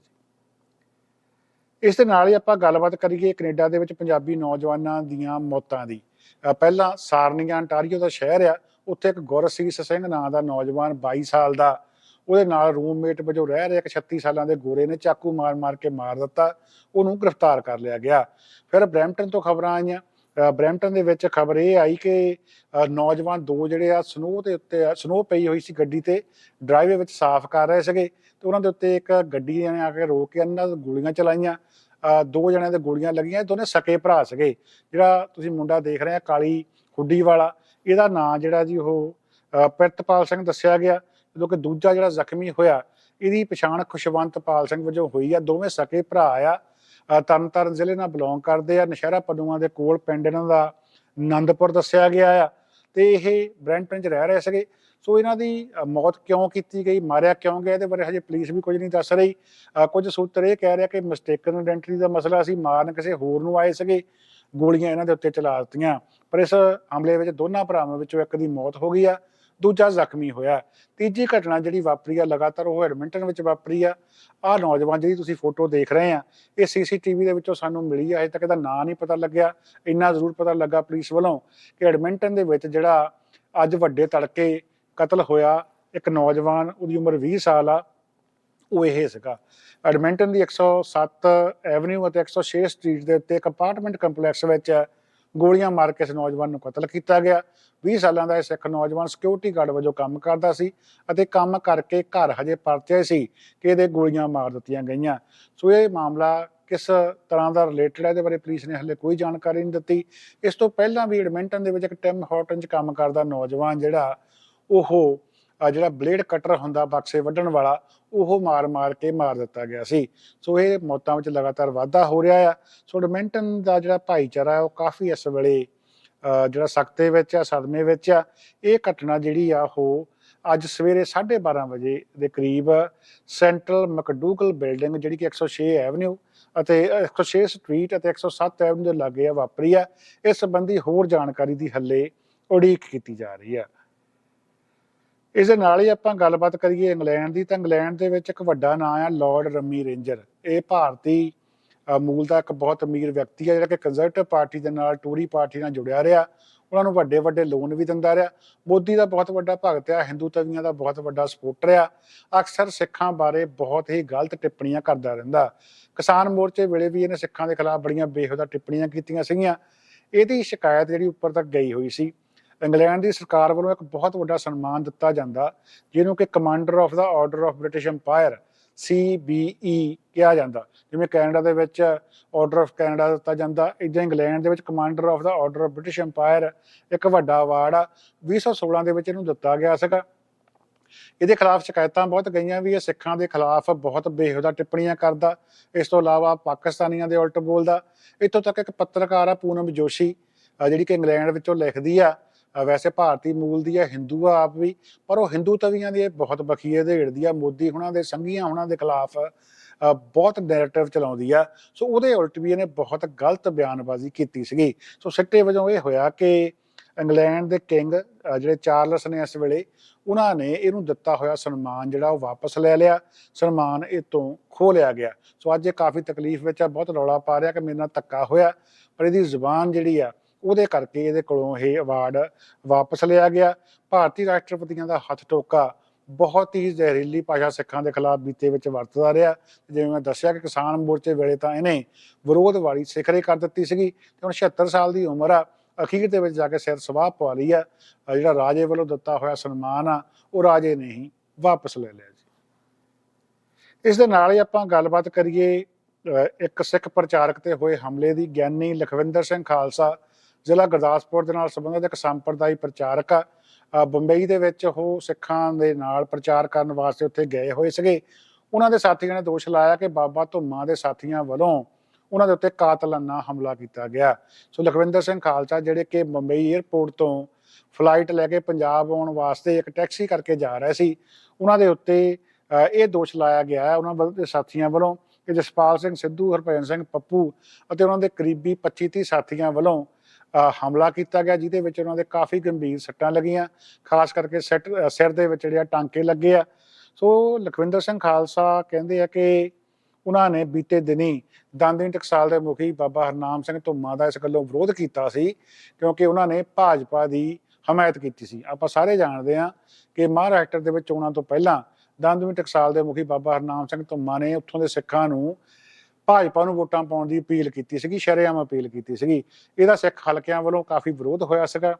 ਇਸ ਦੇ ਨਾਲ ਹੀ ਆਪਾਂ ਗੱਲਬਾਤ ਕਰੀਏ ਕੈਨੇਡਾ ਦੇ ਵਿੱਚ ਪੰਜਾਬੀ ਨੌਜਵਾਨਾਂ ਦੀਆਂ ਮੌਤਾਂ ਦੀ। ਅਹ ਪਹਿਲਾਂ ਸਾਰਨੀਆ, ਅੰਟਾਰੀਓ ਦਾ ਸ਼ਹਿਰ ਆ, ਉੱਥੇ ਇੱਕ ਗੁਰਸੀਸ ਸਿੰਘ ਨਾਂ ਦਾ ਨੌਜਵਾਨ 22 ਸਾਲ ਦਾ ਉਹਦੇ ਨਾਲ ਰੂਮਮੇਟ ਵਜੋਂ ਰਹਿ ਰਿਹਾ ਇੱਕ 36 ਸਾਲਾਂ ਦੇ ਗੋਰੇ ਨੇ, ਚਾਕੂ ਮਾਰ-ਮਾਰ ਕੇ ਮਾਰ ਦਿੱਤਾ, ਉਹਨੂੰ ਗ੍ਰਿਫਤਾਰ ਕਰ ਲਿਆ ਗਿਆ। ਫਿਰ ਬਰੈਂਪਟਨ ਤੋਂ ਖਬਰਾਂ ਆਈਆਂ। ਅਹ ਦੇ ਵਿੱਚ ਖਬਰ ਇਹ ਆਈ ਕਿ ਨੌਜਵਾਨ ਦੋ ਜਿਹੜੇ ਆ, ਸਨੋ ਦੇ ਉੱਤੇ, ਸਨੋ ਪਈ ਹੋਈ ਸੀ ਗੱਡੀ ਤੇ, ਡਰਾਈਵੇ ਵਿੱਚ ਸਾਫ਼ ਕਰ ਰਹੇ ਸੀਗੇ ਤੇ ਉਹਨਾਂ ਦੇ ਉੱਤੇ ਇੱਕ ਗੱਡੀ ਨੇ ਆ ਕੇ ਰੋਕ ਕੇ ਇਹਨਾਂ ਗੋਲੀਆਂ ਚਲਾਈਆਂ। ਦੋ ਜਣਿਆਂ ਦੇ ਗੋਲੀਆਂ ਲੱਗੀਆਂ, ਦੋਨੇ ਸਕੇ ਭਰਾ ਸੀਗੇ। ਜਿਹੜਾ ਤੁਸੀਂ ਮੁੰਡਾ ਦੇਖ ਰਹੇ ਆ, ਕਾਲੀ ਹੁੱਡੀ ਵਾਲਾ, ਇਹਦਾ ਨਾਂ ਜਿਹੜਾ ਜੀ ਉਹ ਪ੍ਰਿਤਪਾਲ ਸਿੰਘ ਦੱਸਿਆ ਗਿਆ। ਜਦੋਂ ਕਿ ਦੂਜਾ ਜਿਹੜਾ ਜ਼ਖਮੀ ਹੋਇਆ ਇਹਦੀ ਪਛਾਣ ਖੁਸ਼ਵੰਤਪਾਲ ਸਿੰਘ ਵਜੋਂ ਹੋਈ ਆ। ਦੋਵੇਂ ਸਕੇ ਭਰਾ ਆ। ਅਹ ਤਰਨਤਾਰਨ ਜ਼ਿਲ੍ਹੇ ਨਾਲ ਬਿਲੋਂਗ ਕਰਦੇ ਆ। ਨਸ਼ਹਿਰਾ ਪਨੂਆਂ ਦੇ ਕੋਲ ਪਿੰਡ ਇਹਨਾਂ ਦਾ ਆਨੰਦਪੁਰ ਦੱਸਿਆ ਗਿਆ ਆ ਤੇ ਇਹ ਬ੍ਰੈਂਟਨ 'ਚ ਰਹਿ ਰਹੇ ਸੀਗੇ। ਸੋ ਇਹਨਾਂ ਦੀ ਮੌਤ ਕਿਉਂ ਕੀਤੀ ਗਈ? ਮਾਰਿਆ ਕਿਉਂ ਗਿਆ? ਇਹਦੇ ਬਾਰੇ ਹਜੇ ਪੁਲਿਸ ਵੀ ਕੁਝ ਨਹੀਂ ਦੱਸ ਰਹੀ। ਅਹ, ਕੁਝ ਸੂਤਰ ਇਹ ਕਹਿ ਰਿਹਾ ਕਿ ਮਿਸਟੇਕਨ ਆਇਡੈਂਟੀ ਦਾ ਮਸਲਾ ਸੀ। ਮਾਰਨ ਕਿਸੇ ਹੋਰ ਨੂੰ ਆਏ ਸੀਗੇ। ਗੋਲੀਆਂ ਇਹਨਾਂ ਦੇ ਉੱਤੇ ਚਲਾ ਦਿੱਤੀਆਂ। ਪਰ ਇਸ ਹਮਲੇ ਵਿੱਚ ਦੋਨਾਂ ਭਰਾਵਾਂ ਵਿੱਚੋਂ ਇੱਕ ਦੀ ਮੌਤ ਹੋ ਗਈ ਆ। ਦੂਜਾ ਜ਼ਖਮੀ ਹੋਇਆ ਤੀਜੀ ਘਟਨਾ ਜਿਹੜੀ ਵਾਪਰੀ ਆ, ਲਗਾਤਾਰ ਉਹ ਐਡਮਿੰਟਨ ਵਿੱਚ ਵਾਪਰੀ ਆ। ਆਹ ਨੌਜਵਾਨ ਜਿਹੜੀ ਤੁਸੀਂ ਫੋਟੋ ਦੇਖ ਰਹੇ ਆ, ਇਹ ਸੀਸੀਟੀਵੀ ਦੇ ਵਿੱਚੋਂ ਸਾਨੂੰ ਮਿਲੀ ਆ। ਅਜੇ ਤੱਕ ਇਹਦਾ ਨਾਂ ਨਹੀਂ ਪਤਾ ਲੱਗਿਆ। ਇੰਨਾ ਜ਼ਰੂਰ ਪਤਾ ਲੱਗਾ ਪੁਲਿਸ ਵੱਲੋਂ ਕਿ ਐਡਮਿੰਟਨ ਦੇ ਵਿੱਚ ਜਿਹੜਾ ਅੱਜ ਵੱਡੇ ਤੜਕੇ ਕਤਲ ਹੋਇਆ, ਇੱਕ ਨੌਜਵਾਨ ਉਹਦੀ ਉਮਰ 20 ਸਾਲ ਆ, ਉਹ ਇਹ ਸੀਗਾ। ਐਡਮਿੰਟਨ ਦੀ 107 ਐਵਨਿਊ ਅਤੇ 106 ਸਟਰੀਟ ਦੇ ਉੱਤੇ ਇੱਕ ਅਪਾਰਟਮੈਂਟ ਕੰਪਲੈਕਸ ਵਿੱਚ ਗੋਲੀਆਂ ਮਾਰ ਕੇ ਇਸ ਨੌਜਵਾਨ ਨੂੰ ਕਤਲ ਕੀਤਾ ਗਿਆ। 20 ਸਾਲਾਂ ਦਾ ਇਹ ਸਿੱਖ ਨੌਜਵਾਨ ਸਿਕਿਉਰਿਟੀ ਗਾਰਡ ਵਜੋਂ ਕੰਮ ਕਰਦਾ ਸੀ ਅਤੇ ਕੰਮ ਕਰਕੇ ਘਰ ਹਜੇ ਪਰਤਿਆ ਸੀ ਕਿ ਇਹਦੇ ਗੋਲੀਆਂ ਮਾਰ ਦਿੱਤੀਆਂ ਗਈਆਂ। ਸੋ ਇਹ ਮਾਮਲਾ ਕਿਸ ਤਰ੍ਹਾਂ ਦਾ ਰਿਲੇਟਡ ਹੈ ਇਹਦੇ ਬਾਰੇ ਪੁਲਿਸ ਨੇ ਹਲੇ ਕੋਈ ਜਾਣਕਾਰੀ ਨਹੀਂ ਦਿੱਤੀ। ਇਸ ਤੋਂ ਪਹਿਲਾਂ ਵੀ ਐਡਮਿੰਟਨ ਦੇ ਵਿੱਚ ਇੱਕ ਟਿਮ ਹਾਰਟਨ 'ਚ ਕੰਮ ਕਰਦਾ ਨੌਜਵਾਨ ਜਿਹੜਾ, ਉਹ ਜਿਹੜਾ ਬਲੇਡ ਕਟਰ ਹੁੰਦਾ ਬਕਸੇ ਵੱਢਣ ਵਾਲਾ, ਉਹ ਮਾਰ-ਮਾਰ ਕੇ ਮਾਰ ਦਿੱਤਾ ਗਿਆ ਸੀ। ਸੋ ਇਹ ਮੌਤਾਂ ਵਿੱਚ ਲਗਾਤਾਰ ਵਾਧਾ ਹੋ ਰਿਹਾ ਆ। ਸੋ ਐਡਮਿੰਟਨ ਦਾ ਜਿਹੜਾ ਭਾਈਚਾਰਾ, ਉਹ ਕਾਫੀ ਇਸ ਵੇਲੇ ਜਿਹੜਾ ਸਖਤੇ ਵਿੱਚ ਆ, ਸਦਮੇ ਵਿੱਚ ਆ। ਇਹ ਘਟਨਾ ਜਿਹੜੀ ਆ, ਉਹ ਅੱਜ ਸਵੇਰੇ 12:30 ਵਜੇ ਦੇ ਕਰੀਬ ਸੈਂਟਰਲ ਮਕਡੂਗਲ ਬਿਲਡਿੰਗ, ਜਿਹੜੀ ਕਿ 106 ਐਵਨਿਊ ਅਤੇ ਅਹ 106 ਸਟਰੀਟ ਅਤੇ 107 ਐਵਨਿਊ ਦੇ ਲਾਗੇ ਆ, ਵਾਪਰੀ ਆ। ਇਸ ਸੰਬੰਧੀ ਹੋਰ ਜਾਣਕਾਰੀ ਦੀ ਹੱਲੇ ਉਡੀਕ ਕੀਤੀ ਜਾ ਰਹੀ ਆ। ਇਸ ਦੇ ਨਾਲ ਹੀ ਆਪਾਂ ਗੱਲਬਾਤ ਕਰੀਏ ਇੰਗਲੈਂਡ ਦੀ, ਤਾਂ ਇੰਗਲੈਂਡ ਦੇ ਵਿੱਚ ਇੱਕ ਵੱਡਾ ਨਾਂ ਆ ਲਾਰਡ ਰਮੀ ਰੇਂਜਰ ਇਹ ਭਾਰਤੀ ਮੂਲ ਦਾ ਇੱਕ ਬਹੁਤ ਅਮੀਰ ਵਿਅਕਤੀ ਹੈ ਜਿਹੜਾ ਕਿ ਕੰਜ਼ਰਵੇਟਿਵ ਪਾਰਟੀ ਦੇ ਨਾਲ ਟੂਰੀ ਪਾਰਟੀ ਨਾਲ ਜੁੜਿਆ ਰਿਹਾ। ਉਹਨਾਂ ਨੂੰ ਵੱਡੇ ਵੱਡੇ ਲੋਨ ਵੀ ਦਿੰਦਾ ਰਿਹਾ। ਮੋਦੀ ਦਾ ਬਹੁਤ ਵੱਡਾ ਭਗਤ ਆ, ਹਿੰਦੂ ਤਵੀਆਂ ਦਾ ਬਹੁਤ ਵੱਡਾ ਸਪੋਰਟਰ ਆ। ਅਕਸਰ ਸਿੱਖਾਂ ਬਾਰੇ ਬਹੁਤ ਹੀ ਗਲਤ ਟਿੱਪਣੀਆਂ ਕਰਦਾ ਰਹਿੰਦਾ। ਕਿਸਾਨ ਮੋਰਚੇ ਵੇਲੇ ਵੀ ਇਹਨੇ ਸਿੱਖਾਂ ਦੇ ਖਿਲਾਫ ਬੜੀਆਂ ਬੇਹੋਦਾ ਟਿੱਪਣੀਆਂ ਕੀਤੀਆਂ ਸੀਗੀਆਂ। ਇਹਦੀ ਸ਼ਿਕਾਇਤ ਜਿਹੜੀ ਉੱਪਰ ਤੱਕ ਗਈ ਹੋਈ ਸੀ ਇੰਗਲੈਂਡ ਦੀ ਸਰਕਾਰ ਵੱਲੋਂ ਇੱਕ ਬਹੁਤ ਵੱਡਾ ਸਨਮਾਨ ਦਿੱਤਾ ਜਾਂਦਾ, ਜਿਹਨੂੰ ਕਿ commander of the order of British empire CBE ਕਿਹਾ ਜਾਂਦਾ। ਜਿਵੇਂ ਕੈਨੇਡਾ ਦੇ ਵਿੱਚ ਆਰਡਰ ਆਫ ਕੈਨੇਡਾ ਦਿੱਤਾ ਜਾਂਦਾ, ਇਦਾਂ ਇੰਗਲੈਂਡ ਦੇ ਵਿੱਚ commander of the order of British empire ਇੱਕ ਵੱਡਾ ਅਵਾਰਡ ਆ 2016 ਦੇ ਵਿੱਚ ਇਹਨੂੰ ਦਿੱਤਾ ਗਿਆ ਸੀਗਾ। ਇਹਦੇ ਖਿਲਾਫ ਸ਼ਿਕਾਇਤਾਂ ਬਹੁਤ ਗਈਆਂ ਵੀ ਇਹ ਸਿੱਖਾਂ ਦੇ ਖਿਲਾਫ ਬਹੁਤ ਬੇਹੂਦਾ ਟਿੱਪਣੀਆਂ ਕਰਦਾ। ਇਸ ਤੋਂ ਇਲਾਵਾ ਪਾਕਿਸਤਾਨੀਆਂ ਦੇ ਉਲਟ ਬੋਲਦਾ। ਇੱਥੋਂ ਤੱਕ ਇੱਕ ਪੱਤਰਕਾਰ ਆ, ਪੂਨਮ ਜੋਸ਼ੀ ਜਿਹੜੀ ਕਿ ਇੰਗਲੈਂਡ ਵਿੱਚੋਂ ਲਿਖਦੀ ਆ ਵੈਸੇ ਭਾਰਤੀ ਮੂਲ ਦੀ ਆ ਹਿੰਦੂ ਆ ਆਪ ਵੀ, ਪਰ ਉਹ ਹਿੰਦੂ ਤਵੀਆਂ ਦੀ ਇਹ ਬਹੁਤ ਬਖੀਏ ਦੇੜਦੀ ਆ, ਮੋਦੀ ਹੁਣਾਂ ਦੇ, ਸੰਘੀਆਂ ਹੁਣਾਂ ਦੇ ਖਿਲਾਫ ਬਹੁਤ ਨੈਰੇਟਿਵ ਚਲਾਉਂਦੀ ਆ। ਸੋ ਉਹਦੇ ਉਲਟ ਵੀ ਇਹਨੇ ਬਹੁਤ ਗਲਤ ਬਿਆਨਬਾਜ਼ੀ ਕੀਤੀ ਸੀਗੀ। ਸੋ ਸਿੱਟੇ ਵਜੋਂ ਇਹ ਹੋਇਆ ਕਿ ਇੰਗਲੈਂਡ ਦੇ ਕਿੰਗ ਜਿਹੜੇ ਚਾਰਲਸ ਨੇ ਇਸ ਵੇਲੇ, ਉਹਨਾਂ ਨੇ ਇਹਨੂੰ ਦਿੱਤਾ ਹੋਇਆ ਸਨਮਾਨ ਜਿਹੜਾ ਉਹ ਵਾਪਸ ਲੈ ਲਿਆ। ਸਨਮਾਨ ਇਹ ਤੋਂ ਖੋਹ ਲਿਆ ਗਿਆ। ਸੋ ਅੱਜ ਇਹ ਕਾਫੀ ਤਕਲੀਫ ਵਿੱਚ ਆ, ਬਹੁਤ ਰੌਲਾ ਪਾ ਰਿਹਾ ਕਿ ਮੇਰੇ ਨਾਲ ਧੱਕਾ ਹੋਇਆ, ਪਰ ਇਹਦੀ ਜ਼ੁਬਾਨ ਜਿਹੜੀ ਆ ਉਹਦੇ ਕਰਕੇ ਇਹਦੇ ਕੋਲੋਂ ਇਹ ਅਵਾਰਡ ਵਾਪਸ ਲਿਆ ਗਿਆ। ਭਾਰਤੀ ਰਾਸ਼ਟਰਪਤੀਆਂ ਦਾ ਹੱਥ ਟੋਕਾ ਬਹੁਤ ਹੀ ਜ਼ਹਿਰੀਲੀ ਭਾਸ਼ਾ ਸਿੱਖਾਂ ਦੇ ਖਿਲਾਫ ਬੀਤੇ ਵਿੱਚ ਵਰਤਦਾ ਰਿਹਾ। ਜਿਵੇਂ ਮੈਂ ਦੱਸਿਆ ਕਿ ਕਿਸਾਨ ਮੋਰਚੇ ਵੇਲੇ ਤਾਂ ਇਹਨੇ ਵਿਰੋਧ ਵਾਲੀ ਸਿਖਰੇ ਕਰ ਦਿੱਤੀ ਸੀਗੀ ਤੇ ਹੁਣ 76 ਸਾਲ ਦੀ ਉਮਰ ਆ, ਅਖੀਰ ਦੇ ਵਿੱਚ ਜਾ ਕੇ ਸਿਰ ਸਵਾਹ ਪਵਾ ਲਈ ਆ। ਜਿਹੜਾ ਰਾਜੇ ਵੱਲੋਂ ਦਿੱਤਾ ਹੋਇਆ ਸਨਮਾਨ ਆ, ਉਹ ਰਾਜੇ ਨੇ ਹੀ ਵਾਪਸ ਲੈ ਲਿਆ ਜੀ। ਇਸ ਦੇ ਨਾਲ ਹੀ ਆਪਾਂ ਗੱਲਬਾਤ ਕਰੀਏ, ਅਹ ਇੱਕ ਸਿੱਖ ਪ੍ਰਚਾਰਕ ਤੇ ਹੋਏ ਹਮਲੇ ਦੀ ਗਿਆਨੀ ਲਖਵਿੰਦਰ ਸਿੰਘ ਖਾਲਸਾ ਜ਼ਿਲ੍ਹਾ ਗੁਰਦਾਸਪੁਰ ਦੇ ਨਾਲ ਸੰਬੰਧਿਤ ਇੱਕ ਸੰਪਰਦਾਇ ਪ੍ਰਚਾਰਕ ਆ। ਬੰਬਈ ਦੇ ਵਿੱਚ ਉਹ ਸਿੱਖਾਂ ਦੇ ਨਾਲ ਪ੍ਰਚਾਰ ਕਰਨ ਵਾਸਤੇ ਉੱਥੇ ਗਏ ਹੋਏ ਸੀਗੇ। ਉਹਨਾਂ ਦੇ ਸਾਥੀਆਂ ਨੇ ਦੋਸ਼ ਲਾਇਆ ਕਿ ਬਾਬਾ ਧੁੰਮਾ ਦੇ ਸਾਥੀਆਂ ਵੱਲੋਂ ਉਹਨਾਂ ਦੇ ਉੱਤੇ ਕਾਤਲਾਨਾ ਹਮਲਾ ਕੀਤਾ ਗਿਆ। ਸੋ ਲਖਵਿੰਦਰ ਸਿੰਘ ਖਾਲਸਾ, ਜਿਹੜੇ ਕਿ ਬੰਬਈ 에ਅਰਪੋਰਟ ਤੋਂ ਫਲਾਈਟ ਲੈ ਕੇ ਪੰਜਾਬ ਆਉਣ ਵਾਸਤੇ ਇੱਕ ਟੈਕਸੀ ਕਰਕੇ ਜਾ ਰਹੇ ਸੀ, ਉਹਨਾਂ ਦੇ ਉੱਤੇ ਇਹ ਦੋਸ਼ ਲਾਇਆ ਗਿਆ ਹੈ। ਉਹਨਾਂ ਵੱਲ ਦੇ ਸਾਥੀਆਂ ਵੱਲੋਂ ਕਿ ਜਸਪਾਲ ਸਿੰਘ, ਸਿੱਧੂ ਹਰਭਜਨ ਸਿੰਘ ਪੱਪੂ ਅਤੇ ਉਹਨਾਂ ਦੇ ਕਰੀਬੀ 25 30 ਸਾਥੀਆਂ ਵੱਲੋਂ ਹਮਲਾ ਕੀਤਾ ਗਿਆ, ਜਿਹਦੇ ਵਿੱਚ ਉਹਨਾਂ ਦੇ ਕਾਫੀ ਗੰਭੀਰ ਸੱਟਾਂ ਲੱਗੀਆਂ। ਖਾਸ ਕਰਕੇ ਸਿਰ ਦੇ ਵਿੱਚ ਜਿਹੜੇ ਟਾਂਕੇ ਲੱਗੇ ਆ। ਸੋ ਲਖਵਿੰਦਰ ਸਿੰਘ ਖਾਲਸਾ ਕਹਿੰਦੇ ਆ ਕਿ ਉਹਨਾਂ ਨੇ ਬੀਤੇ ਦਿਨੀ ਦੰਦਿਨ ਟਕਸਾਲ ਦੇ ਮੁਖੀ ਬਾਬਾ ਹਰਨਾਮ ਸਿੰਘ ਧੁੰਮਾ ਦਾ ਇਸ ਗੱਲੋਂ ਵਿਰੋਧ ਕੀਤਾ ਸੀ, ਕਿਉਂਕਿ ਉਹਨਾਂ ਨੇ ਭਾਜਪਾ ਦੀ ਹਮਾਇਤ ਕੀਤੀ ਸੀ। ਆਪਾਂ ਸਾਰੇ ਜਾਣਦੇ ਹਾਂ ਕਿ ਮਹਾਰਾਸ਼ਟਰ ਦੇ ਵਿੱਚ ਚੋਣਾਂ ਤੋਂ ਪਹਿਲਾਂ ਦੰਦਮੀ ਟਕਸਾਲ ਦੇ ਮੁਖੀ ਬਾਬਾ ਹਰਨਾਮ ਸਿੰਘ ਧੁੰਮਾ ਨੇ ਉੱਥੋਂ ਦੇ ਸਿੱਖਾਂ ਨੂੰ ਭਾਜਪਾ ਨੂੰ ਵੋਟਾਂ ਪਾਉਣ ਦੀ ਅਪੀਲ ਕੀਤੀ ਸੀਗੀ, ਸ਼ਰੇਆਮ ਅਪੀਲ ਕੀਤੀ ਸੀਗੀ। ਇਹਦਾ ਸਿੱਖ ਹਲਕਿਆਂ ਵੱਲੋਂ ਕਾਫੀ ਵਿਰੋਧ ਹੋਇਆ ਸੀਗਾ।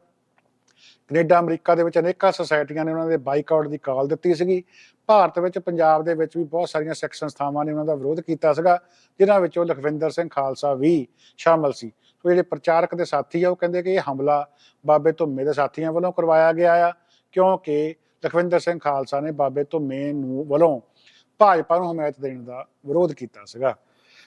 ਕੈਨੇਡਾ, ਅਮਰੀਕਾ ਦੇ ਵਿੱਚ ਅਨੇਕਾਂ ਸੁਸਾਇਟੀਆਂ ਨੇ ਉਹਨਾਂ ਦੇ ਬਾਈਕਾਟ ਦੀ ਕਾਲ ਦਿੱਤੀ ਸੀਗੀ। ਭਾਰਤ ਵਿੱਚ, ਪੰਜਾਬ ਦੇ ਵਿੱਚ ਵੀ ਬਹੁਤ ਸਾਰੀਆਂ ਸਿੱਖ ਸੰਸਥਾਵਾਂ ਨੇ ਉਹਨਾਂ ਦਾ ਵਿਰੋਧ ਕੀਤਾ ਸੀਗਾ, ਜਿਨ੍ਹਾਂ ਵਿੱਚੋਂ ਲਖਵਿੰਦਰ ਸਿੰਘ ਖਾਲਸਾ ਵੀ ਸ਼ਾਮਲ ਸੀ। ਸੋ ਜਿਹੜੇ ਪ੍ਰਚਾਰਕ ਦੇ ਸਾਥੀ ਆ, ਉਹ ਕਹਿੰਦੇ ਕਿ ਇਹ ਹਮਲਾ ਬਾਬੇ ਧੁੰਮੇ ਦੇ ਸਾਥੀਆਂ ਵੱਲੋਂ ਕਰਵਾਇਆ ਗਿਆ ਆ, ਕਿਉਂਕਿ ਲਖਵਿੰਦਰ ਸਿੰਘ ਖਾਲਸਾ ਨੇ ਬਾਬੇ ਧੁੰਮੇ ਨੂੰ ਵੱਲੋਂ ਭਾਜਪਾ ਨੂੰ ਹਮਾਇਤ ਦੇਣ ਦਾ ਵਿਰੋਧ ਕੀਤਾ ਸੀਗਾ।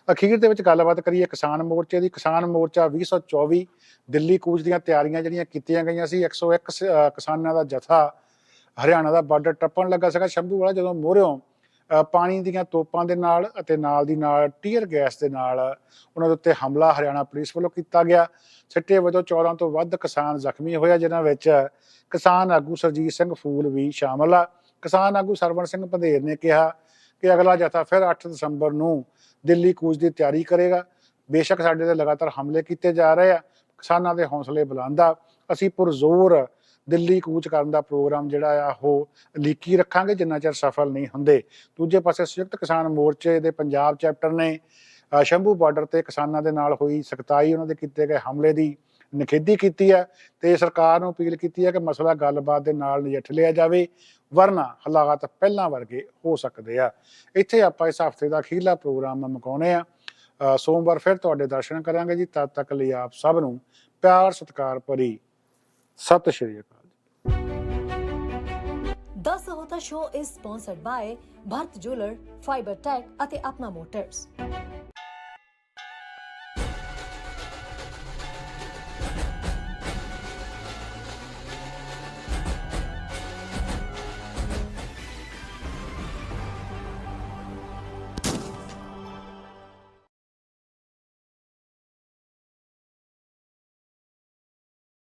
ਅਖੀਰ ਦੇ ਵਿੱਚ ਗੱਲਬਾਤ ਕਰੀਏ ਕਿਸਾਨ ਮੋਰਚੇ ਦੀ। ਕਿਸਾਨ ਮੋਰਚਾ 2024 ਦਿੱਲੀ ਕੂਚ ਦੀਆਂ ਤਿਆਰੀਆਂ ਜਿਹੜੀਆਂ ਕੀਤੀਆਂ ਗਈਆਂ ਸੀ 101 ਸ- ਅਹ ਕਿਸਾਨਾਂ ਦਾ ਜਥਾ ਹਰਿਆਣਾ ਦਾ ਬਾਰਡਰ ਟੱਪਣ ਲੱਗਾ ਸੀਗਾ। ਸ਼ੰਭੂ ਵਾਲਾ ਜਦੋਂ ਮੋਹਰਿਓਂ ਪਾਣੀ ਦੀਆਂ ਤੋਪਾਂ ਦੇ ਨਾਲ ਅਤੇ ਨਾਲ ਦੀ ਨਾਲ ਟੀਅਰ ਗੈਸ ਦੇ ਨਾਲ ਉਹਨਾਂ ਦੇ ਉੱਤੇ ਹਮਲਾ ਹਰਿਆਣਾ ਪੁਲਿਸ ਵੱਲੋਂ ਕੀਤਾ ਗਿਆ। ਸਿੱਟੇ ਵਜੋਂ 14 ਤੋਂ ਵੱਧ ਕਿਸਾਨ ਜ਼ਖਮੀ ਹੋਇਆ ਜਿਨ੍ਹਾਂ ਵਿੱਚ ਕਿਸਾਨ ਆਗੂ ਸਰਜੀਤ ਸਿੰਘ ਫੂਲ ਵੀ ਸ਼ਾਮਲ ਆ। ਕਿਸਾਨ ਆਗੂ ਸਰਵਣ ਸਿੰਘ ਪੰਧੇਰ ਨੇ ਕਿਹਾ ਕਿ ਅਗਲਾ ਜਥਾ ਫਿਰ 8 ਦਸੰਬਰ ਨੂੰ ਦਿੱਲੀ ਕੂਚ ਦੀ ਤਿਆਰੀ ਕਰੇਗਾ। ਬੇਸ਼ੱਕ ਸਾਡੇ ਤੇ ਲਗਾਤਾਰ ਹਮਲੇ ਕੀਤੇ ਜਾ ਰਹੇ ਆ। ਕਿਸਾਨਾਂ ਦੇ ਹੌਸਲੇ ਬੁਲੰਦਾ ਅਸੀਂ ਪੁਰਜ਼ੋਰ ਦਿੱਲੀ ਕੂਚ ਕਰਨ ਦਾ ਪ੍ਰੋਗਰਾਮ ਜਿਹੜਾ ਆ, ਉਹ ਲੀਕੀ ਰੱਖਾਂਗੇ, ਜਿੰਨਾ ਚਿਰ ਸਫਲ ਨਹੀਂ ਹੁੰਦੇ। ਦੂਜੇ ਪਾਸੇ ਸੰਯੁਕਤ ਕਿਸਾਨ ਮੋਰਚੇ ਦੇ ਪੰਜਾਬ ਚੈਪਟਰ ਨੇ ਸ਼ੰਭੂ ਬਾਰਡਰ ਤੇ ਕਿਸਾਨਾਂ ਦੇ ਨਾਲ ਹੋਈ ਸਖਤਾਈ, ਉਹਨਾਂ ਦੇ ਕੀਤੇ ਗਏ ਹਮਲੇ ਦੀ ਨਿਖੇਧੀ ਕੀਤੀ ਹੈ ਤੇ ਸਰਕਾਰ ਨੂੰ ਅਪੀਲ ਕੀਤੀ ਹੈ ਕਿ ਮਸਲਾ ਗੱਲਬਾਤ ਦੇ ਨਾਲ ਨਜਿੱਠ ਲਿਆ ਜਾਵੇ ਵਰਨਾ ਹਾਲਾਤ ਪਹਿਲਾਂ ਵਰਗੇ ਹੋ ਸਕਦੇ ਆ। ਇੱਥੇ ਆਪਾਂ ਇਸ ਹਫ਼ਤੇ ਦਾ ਅਖੀਰਲਾ ਪ੍ਰੋਗਰਾਮ ਮੁਕਾਉਣੇ ਆ। ਸੋਮਵਾਰ ਫਿਰ ਤੁਹਾਡੇ ਦਰਸ਼ਨ ਕਰਾਂਗੇ ਜੀ। ਤਦ ਤੱਕ ਲਈ ਆਪ ਸਭ ਨੂੰ ਪਿਆਰ ਸਤਿਕਾਰ ਭਰੀ ਸਤਿ ਸ਼੍ਰੀ ਅਕਾਲ। The Sahota Show is sponsored by Bharat Jeweler, Fiber Tech ਅਤੇ ਆਪਣਾ ਮੋਟਰਸ